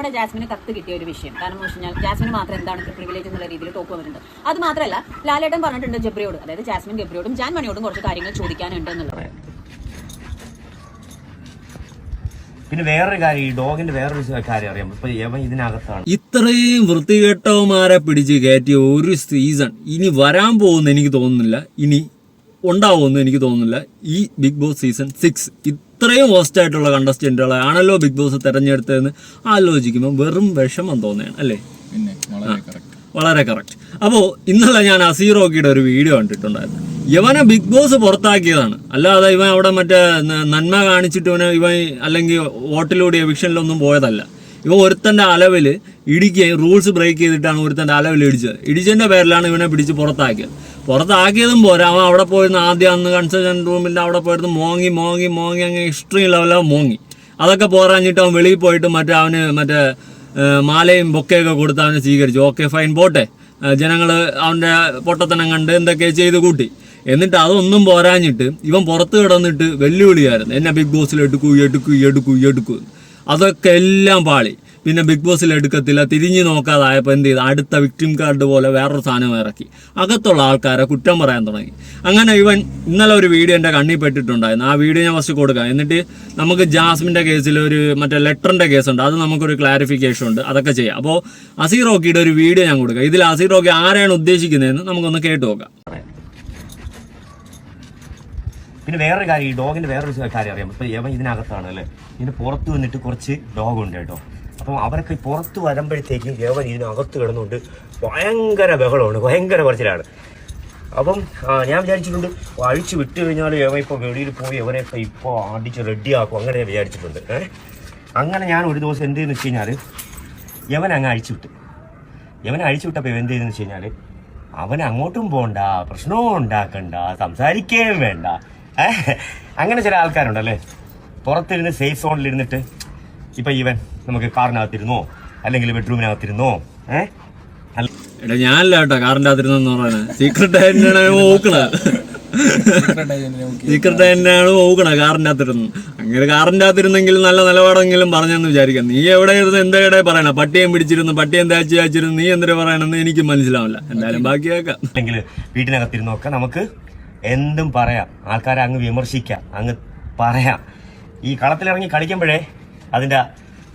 നമ്മുടെ ജാസ്മിന് കത്ത് കിട്ടിയ ഒരു വിഷയം. കാരണം എന്ന് വെച്ച് കഴിഞ്ഞാൽ ജാസ്മിന് മാത്രം എന്താണ് പ്രിവിലേജ് എന്നുള്ള രീതിയിൽ ടോക്ക് വന്നിട്ടുണ്ട്. അത് മാത്രമല്ല ലാലേട്ടൻ പറഞ്ഞിട്ടുണ്ട് ജബ്രിയോട് അതായത് ജാസ്മിൻ ഗബ്രിയോടും ജാൻ മണിയോടും കുറച്ച് കാര്യങ്ങൾ ചോദിക്കാനുണ്ട് എന്നുള്ളത്. പിന്നെ വേറൊരു കാര്യം ഈ ഡോഗിന്റെ വേറൊരു കാര്യം അറിയാം. ഇപ്പൊ യവൻ ഇതിനകത്താണ്. ഇത്രയും വൃത്തികെട്ടവന്മാരെ പിടിച്ച് കയറ്റിയ ഒരു സീസൺ ഇനി വരാൻ പോകുന്ന എനിക്ക് തോന്നുന്നില്ല. ഇനി ഉണ്ടാവുമെന്ന് എനിക്ക് തോന്നുന്നില്ല. ഈ ബിഗ് ബോസ് സീസൺ സിക്സ് ഇത്രയും വേസ്റ്റ് ആയിട്ടുള്ള കണ്ടസ്റ്റന്റുകളെ ആണല്ലോ ബിഗ് ബോസ് തെരഞ്ഞെടുത്തതെന്ന് ആലോചിക്കുമ്പോൾ വെറും വിഷമം തോന്നുകയാണ് അല്ലേ? പിന്നെ വളരെ കറക്റ്റ് അപ്പോൾ ഇന്നലെ ഞാൻ അസീറോക്കിയുടെ ഒരു വീഡിയോ കണ്ടിട്ടുണ്ടായിരുന്നു. ഇവനെ ബിഗ് ബോസ് പുറത്താക്കിയതാണ്. അല്ലാതെ ഇവൻ അവിടെ മറ്റേ നന്മ കാണിച്ചിട്ട് ഇവനെ ഇവൻ അല്ലെങ്കിൽ വോട്ടിലൂടെ എവിക്ഷനിലൊന്നും പോയതല്ല. ഇവൻ ഒരുത്തന്റെ അലവിൽ ഇടിക്കുകയും റൂൾസ് ബ്രേക്ക് ചെയ്തിട്ടാണ് ഒരുത്തന്റെ അലവിൽ ഇടിച്ചത്. ഇടിച്ചതിന്റെ പേരിലാണ് ഇവനെ പിടിച്ച് പുറത്താക്കിയത്. പുറത്താക്കിയതും പോരാ. അവൻ അവിടെ പോയിരുന്ന ആദ്യം അന്ന് കൺസൾട്ടൻ റൂമിന്റെ അവിടെ പോയിരുന്നു മോങ്ങി മോങ്ങി മോങ്ങി അങ്ങ് എക്സ്ട്രീം ലെവലാവും മോങ്ങി. അതൊക്കെ പോരാഞ്ഞിട്ട് അവൻ വെളിയിൽ പോയിട്ട് മറ്റേ അവന് മറ്റേ മാലയും ബൊക്കെയൊക്കെ കൊടുത്ത് അവനെ സ്വീകരിച്ചു. ഓക്കെ ഫൈൻ പോട്ടെ. ജനങ്ങൾ അവന്റെ പൊട്ടത്തനം കണ്ട് എന്തൊക്കെ ചെയ്ത് കൂട്ടി. എന്നിട്ട് അതൊന്നും പോരാഞ്ഞിട്ട് ഇവൻ പുറത്ത് കിടന്നിട്ട് വെല്ലുവിളിയായിരുന്നു. എന്നെ ബിഗ് ബോസിൽ എടുക്കൂ എടുക്കൂ എടുക്കൂ എടുക്കൂ അതൊക്കെ എല്ലാം പാളി. പിന്നെ ബിഗ് ബോസിൽ എടുക്കത്തില്ല. തിരിഞ്ഞു നോക്കാതായപ്പോൾ എന്ത് ചെയ്തു? അടുത്ത വിക്ടിം കാർഡ് പോലെ വേറൊരു സാധനം ഇറക്കി. അകത്തുള്ള ആൾക്കാരെ കുറ്റം പറയാൻ തുടങ്ങി. അങ്ങനെ ഇവൻ ഇന്നലെ ഒരു വീഡിയോ എന്റെ കണ്ണിൽ പെട്ടിട്ടുണ്ടായിരുന്നു. ആ വീഡിയോ ഞാൻ ഫസ്റ്റ് കൊടുക്കാം. എന്നിട്ട് നമുക്ക് ജാസ്മിന്റെ കേസിൽ ഒരു മറ്റേ ലെറ്ററിന്റെ കേസുണ്ട്. അത് നമുക്കൊരു ക്ലാരിഫിക്കേഷൻ ഉണ്ട്. അതൊക്കെ ചെയ്യാം. അപ്പോൾ അസീറോക്കിയുടെ ഒരു വീഡിയോ ഞാൻ കൊടുക്കാം. ഇതിൽ അസീറോക്കി ആരെയാണ് ഉദ്ദേശിക്കുന്നതെന്ന് നമുക്കൊന്ന് കേട്ട് നോക്കാം. പിന്നെ വേറൊരു കാര്യം. ഈ ഡോഗിന്റെ വേറൊരു കാര്യം അറിയാം. ഇപ്പൊ യവൻ ഇതിനകത്താണ് അല്ലേ? ഇതിന് പുറത്ത് വന്നിട്ട് കുറച്ച് ഡോഗ് ഉണ്ട് കേട്ടോ. അപ്പം അവരൊക്കെ പുറത്ത് വരുമ്പോഴത്തേക്കും യവൻ ഇതിനകത്ത് കിടന്നുകൊണ്ട് ഭയങ്കര ബഹളമാണ് ഭയങ്കര കുറച്ചിലാണ് അപ്പം ഞാൻ വിചാരിച്ചിട്ടുണ്ട് അഴിച്ചു വിട്ട് കഴിഞ്ഞാൽ യവൻ ഇപ്പോൾ വെളിയിൽ പോയി യവനെയൊക്കെ ഇപ്പോൾ അടിച്ച് റെഡിയാക്കും അങ്ങനെ ഞാൻ വിചാരിച്ചിട്ടുണ്ട് ഏഹ് അങ്ങനെ ഞാൻ ഒരു ദിവസം എന്ത് ചെയ്യുന്നു വെച്ച് കഴിഞ്ഞാൽ യവൻ അങ്ങ് അഴിച്ചു വിട്ട്. യവൻ അഴിച്ചു വിട്ടപ്പോൾ എന്ത് ചെയ്തെന്ന് വെച്ച് കഴിഞ്ഞാൽ അവൻ അങ്ങോട്ടും പോകണ്ട പ്രശ്നവും ഉണ്ടാക്കണ്ട സംസാരിക്കുകയും വേണ്ട അങ്ങനെ ചില ആൾക്കാരുണ്ടല്ലേ? പുറത്തിരുന്ന് സേഫ് സോണിൽ ഇരുന്നിട്ട് ഇപ്പൊ ഈവൻ നമുക്ക് കാറിനകത്തിരുന്നോ? അല്ലെങ്കിൽ ബെഡ്റൂമിനകത്തിരുന്നോ ഏഹ് എടാ ഞാനല്ല കേട്ടോ കാറിന്റെ അകത്തിരുന്നെന്ന് പറയുന്നത് സീക്രട്ട് ആയിട്ടാണ് നോക്കണത്. സീക്രട്ട് ആയിട്ടാണ് നോക്കണത് കാറിന്റെ അകത്തിരുന്ന് അങ്ങനെ കാറിന്റെ അകത്തിരുന്നെങ്കിൽ നല്ല നിലപാടെങ്കിലും പറഞ്ഞെന്ന് വിചാരിക്കാം. നീ എവിടെ ഇരുന്ന് എന്താ ഇടയിൽ പറയണ? പട്ടിയം പിടിച്ചിരുന്നു പട്ടിയം തേച്ച് തേച്ചിരുന്നു നീ എന്തിനാ പറയണെന്ന് എനിക്ക് മനസ്സിലാവില്ല. എന്തായാലും ബാക്കി കേൾക്കാം. അല്ലെങ്കിൽ വീട്ടിനകത്തിരുന്നൊക്കെ നമുക്ക് എന്തും പറയാം. ആൾക്കാരെ അങ്ങ് വിമർശിക്കാം അങ്ങ് പറയാം. ഈ കളത്തിലിറങ്ങി കളിക്കുമ്പോഴേ അതിന്റെ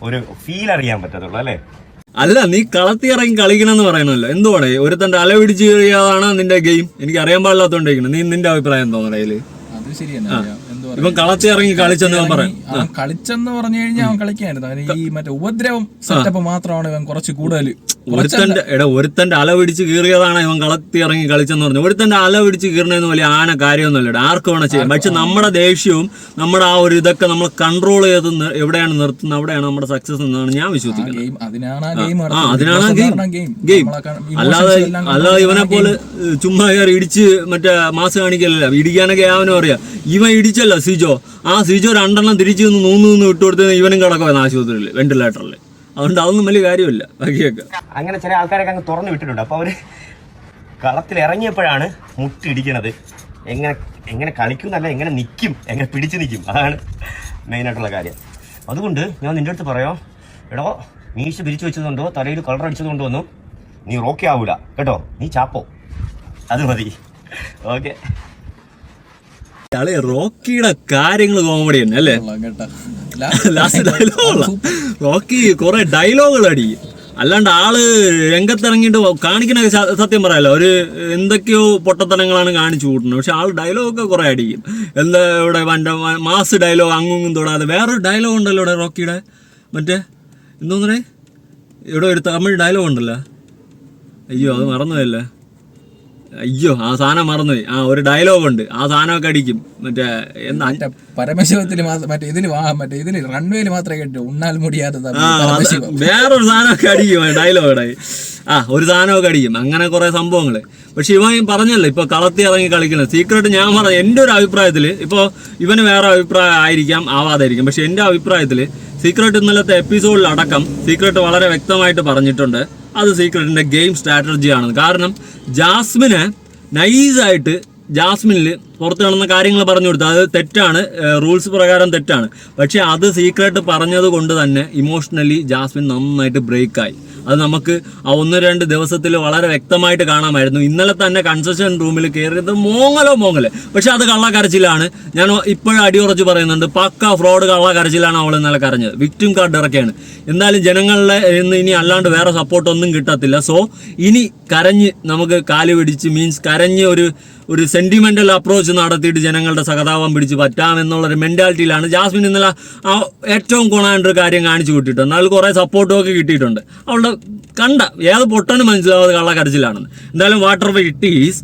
ഒരു ഫീൽ അറിയാൻ പറ്റത്തുള്ളൂ അല്ലേ? അല്ല നീ കളത്തി ഇറങ്ങി കളിക്കണമെന്ന് പറയണല്ലോ എന്തുവാണ് തന്റെ അല പിടിച്ച് കഴിയാതാണ് നിന്റെ ഗെയിം എനിക്ക് അറിയാൻ പാടില്ലാത്തോണ്ടിരിക്കണം നീ നിന്റെ അഭിപ്രായം തോന്നണ ഇതിൽ അത് ശരിയല്ല. എന്ത് ഇവൻ കളത്തി ഇറങ്ങി കളിച്ചെന്ന് ഞാൻ പറയാം. അവൻ കളിച്ചെന്ന് പറഞ്ഞു കഴിഞ്ഞാൽ അവൻ കളിക്കായിരുന്നു. അവന് ഈ മറ്റേ ഉപദ്രവം സെറ്റപ്പ് മാത്രമാണ് ഇവൻ കുറച്ച് കൂടുതൽ ഒരുത്തന്റെ എടാ ഒരുത്തന്റെ അല പിടിച്ച് കീറിയതാണ് ഇവൻ കളത്തി ഇറങ്ങി കളിച്ചെന്ന് പറഞ്ഞു ഒരുത്തന്റെ അല പിടിച്ച് കീറണേന്ന് വലിയ ആന കാര്യമൊന്നുമല്ല ആർക്ക് വേണം ചെയ്യാം. പക്ഷെ നമ്മുടെ ദേഷ്യവും നമ്മുടെ ആ ഒരു ഇതൊക്കെ നമ്മൾ കൺട്രോൾ ചെയ്ത് എവിടെയാണ് നിർത്തുന്നത്? അവിടെയാണ് നമ്മുടെ സക്സസ് എന്നാണ് ഞാൻ വിശ്വസിക്കുന്നത്. ആ അതിനാണ് ഗെയിം ഗെയിം അല്ലാതെ അല്ലാതെ ഇവനെ പോലെ ചുമ്മാ കയറി ഇടിച്ച് മറ്റേ മാസ് കാണിക്കലല്ല. ഇടിക്കാനൊക്കെ അവനും അറിയാം. ഇവൻ ഇടിച്ചല്ല സിജോ. ആ സിജോ രണ്ടെണ്ണം തിരിച്ചു നിന്ന് നൂന്ന് നിന്ന് വിട്ടു കൊടുത്ത് ഇവനും കിടക്കുവായിരുന്നു ആശുപത്രിയിൽ വെന്റിലേറ്ററിൽ അതുകൊണ്ട് അതൊന്നും വലിയ കാര്യമില്ല. ബാക്കിയൊക്കെ. അങ്ങനെ ചില ആൾക്കാരൊക്കെ അങ്ങ് തുറന്നു വിട്ടിട്ടുണ്ട്. അപ്പൊ അവർ കളത്തിൽ ഇറങ്ങിയപ്പോഴാണ് മുട്ടിടിക്കണത് എങ്ങനെ എങ്ങനെ കളിക്കുന്നല്ല എങ്ങനെ നിൽക്കും എങ്ങനെ പിടിച്ചു നിൽക്കും അതാണ് മെയിനായിട്ടുള്ള കാര്യം. അതുകൊണ്ട് ഞാൻ നിന്റെ അടുത്ത് പറയാം എടോ മീശ പിരിച്ചു വെച്ചതുകൊണ്ടോ തലയിൽ കളർ അടിച്ചതുകൊണ്ടോ ഒന്നും നീ റോക്കി ആവൂല. കേട്ടോ? നീ ചാപ്പോ? അത് മതി. ഓക്കെ റോക്കിയുടെ കാര്യങ്ങൾ കോമഡി തന്നെ അല്ലേ? കേട്ടാ. റോക്കി കുറെ ഡയലോഗുകൾ അടിക്കും അല്ലാണ്ട് ആൾ രംഗത്തിറങ്ങിയിട്ട് കാണിക്കണ സത്യം പറയാലോ. ഒരു എന്തൊക്കെയോ പൊട്ടത്തനങ്ങളാണ് കാണിച്ചു കൂട്ടുന്നത്. പക്ഷെ ആൾ ഡയലോഗൊക്കെ കുറെ അടിക്കും. എന്താ ഇവിടെ വണ്ട മാസ് ഡയലോഗ് അങ്ങും തൊടാതെ. വേറൊരു ഡയലോഗ് ഉണ്ടല്ലോ ഇവിടെ റോക്കിയുടെ. മറ്റേ എന്തോന്നറേ ഇവിടെ ഒരു തമിഴ് ഡയലോഗ് ഉണ്ടല്ലോ. അയ്യോ അത് മറന്നുപോയല്ലേ? അയ്യോ ആ സാധനം മറന്നുപോയി. ആ ഒരു ഡയലോഗ് ഉണ്ട്. ആ സാധനമൊക്കെ അടിക്കും. മറ്റേ എന്താ? പരമശിവത്തിൽ മറ്റേ ഇതിൽ മറ്റേ ഇതിൽ റൺവേയിൽ മാത്രമേ കേട്ടു. ഉണ്ണാൽ പരമശിവം. വേറൊരു സാധനമൊക്കെ അടിക്കും ഡയലോഗ് ആ ഒരു സാധനമൊക്കെ അടിക്കും. അങ്ങനെ കുറെ സംഭവങ്ങൾ പക്ഷെ ഇവൻ പറഞ്ഞല്ലോ ഇപ്പൊ കളത്തി ഇറങ്ങി കളിക്കുന്നത്. സീക്രട്ട് ഞാൻ പറഞ്ഞ എന്റെ ഒരു അഭിപ്രായത്തിൽ ഇപ്പോൾ ഇവന് വേറെ അഭിപ്രായം ആയിരിക്കാം ആവാതായിരിക്കും. പക്ഷെ എന്റെ അഭിപ്രായത്തിൽ സീക്രട്ട് ഇന്നലത്തെ എപ്പിസോഡിൽ അടക്കം സീക്രട്ട് വളരെ വ്യക്തമായിട്ട് പറഞ്ഞിട്ടുണ്ട്. അത് സീക്രട്ടിന്റെ ഗെയിം സ്ട്രാറ്റജിയാണ് കാരണം ജാസ്മിന് നൈസായിട്ട് ജാസ്മിനിൽ പുറത്ത് നടന്ന കാര്യങ്ങൾ പറഞ്ഞു കൊടുത്തു. അത് തെറ്റാണ്. റൂൾസ് പ്രകാരം തെറ്റാണ്. പക്ഷേ അത് സീക്രട്ട് പറഞ്ഞത് കൊണ്ട് തന്നെ ഇമോഷണലി ജാസ്മിൻ നന്നായിട്ട് ബ്രേക്കായി. അത് നമുക്ക് ആ ഒന്ന് രണ്ട് ദിവസത്തിൽ വളരെ വ്യക്തമായിട്ട് കാണാമായിരുന്നു. ഇന്നലെ തന്നെ കൺസെഷൻ റൂമിൽ കയറിയത് മോങ്ങലോ മോങ്ങൽ. പക്ഷെ അത് കള്ളക്കരച്ചിലാണ്. ഞാൻ ഇപ്പോഴും അടിയുറച്ച് പറയുന്നുണ്ട് പക്ക ഫ്രോഡ് കള്ളക്കരച്ചിലാണ് അവൾ ഇന്നലെ കരഞ്ഞത്. വിക്ടിം കാർഡ് ഇറക്കിയാണ്. എന്തായാലും ജനങ്ങളുടെ ഇന്ന് ഇനി അല്ലാണ്ട് വേറെ സപ്പോർട്ട് ഒന്നും കിട്ടത്തില്ല. സോ ഇനി കരഞ്ഞ് നമുക്ക് കാൽ പിടിച്ച് മീൻസ് കരഞ്ഞ് ഒരു ഒരു സെന്റിമെന്റൽ അപ്രോച്ച് നടത്തിയിട്ട് ജനങ്ങളുടെ സഹതാപം പിടിച്ച് പറ്റാമെന്നുള്ളൊരു മെന്റാലിറ്റിയിലാണ് ജാസ്മിൻ ഇന്നലെ ആ ഏറ്റവും ഗുണമായിട്ട് ഒരു കാര്യം കാണിച്ചു കിട്ടിയിട്ടുണ്ട്. എന്നാൽ കുറേ സപ്പോർട്ടും ഒക്കെ കിട്ടിയിട്ടുണ്ട്. അവളുടെ കണ്ട ഏത് പൊട്ടനും മനസ്സിലാവാതെ കള്ളക്കരച്ചിലാണെന്ന്. എന്തായാലും വാട്ടർ ഇറ്റ് ഈസ്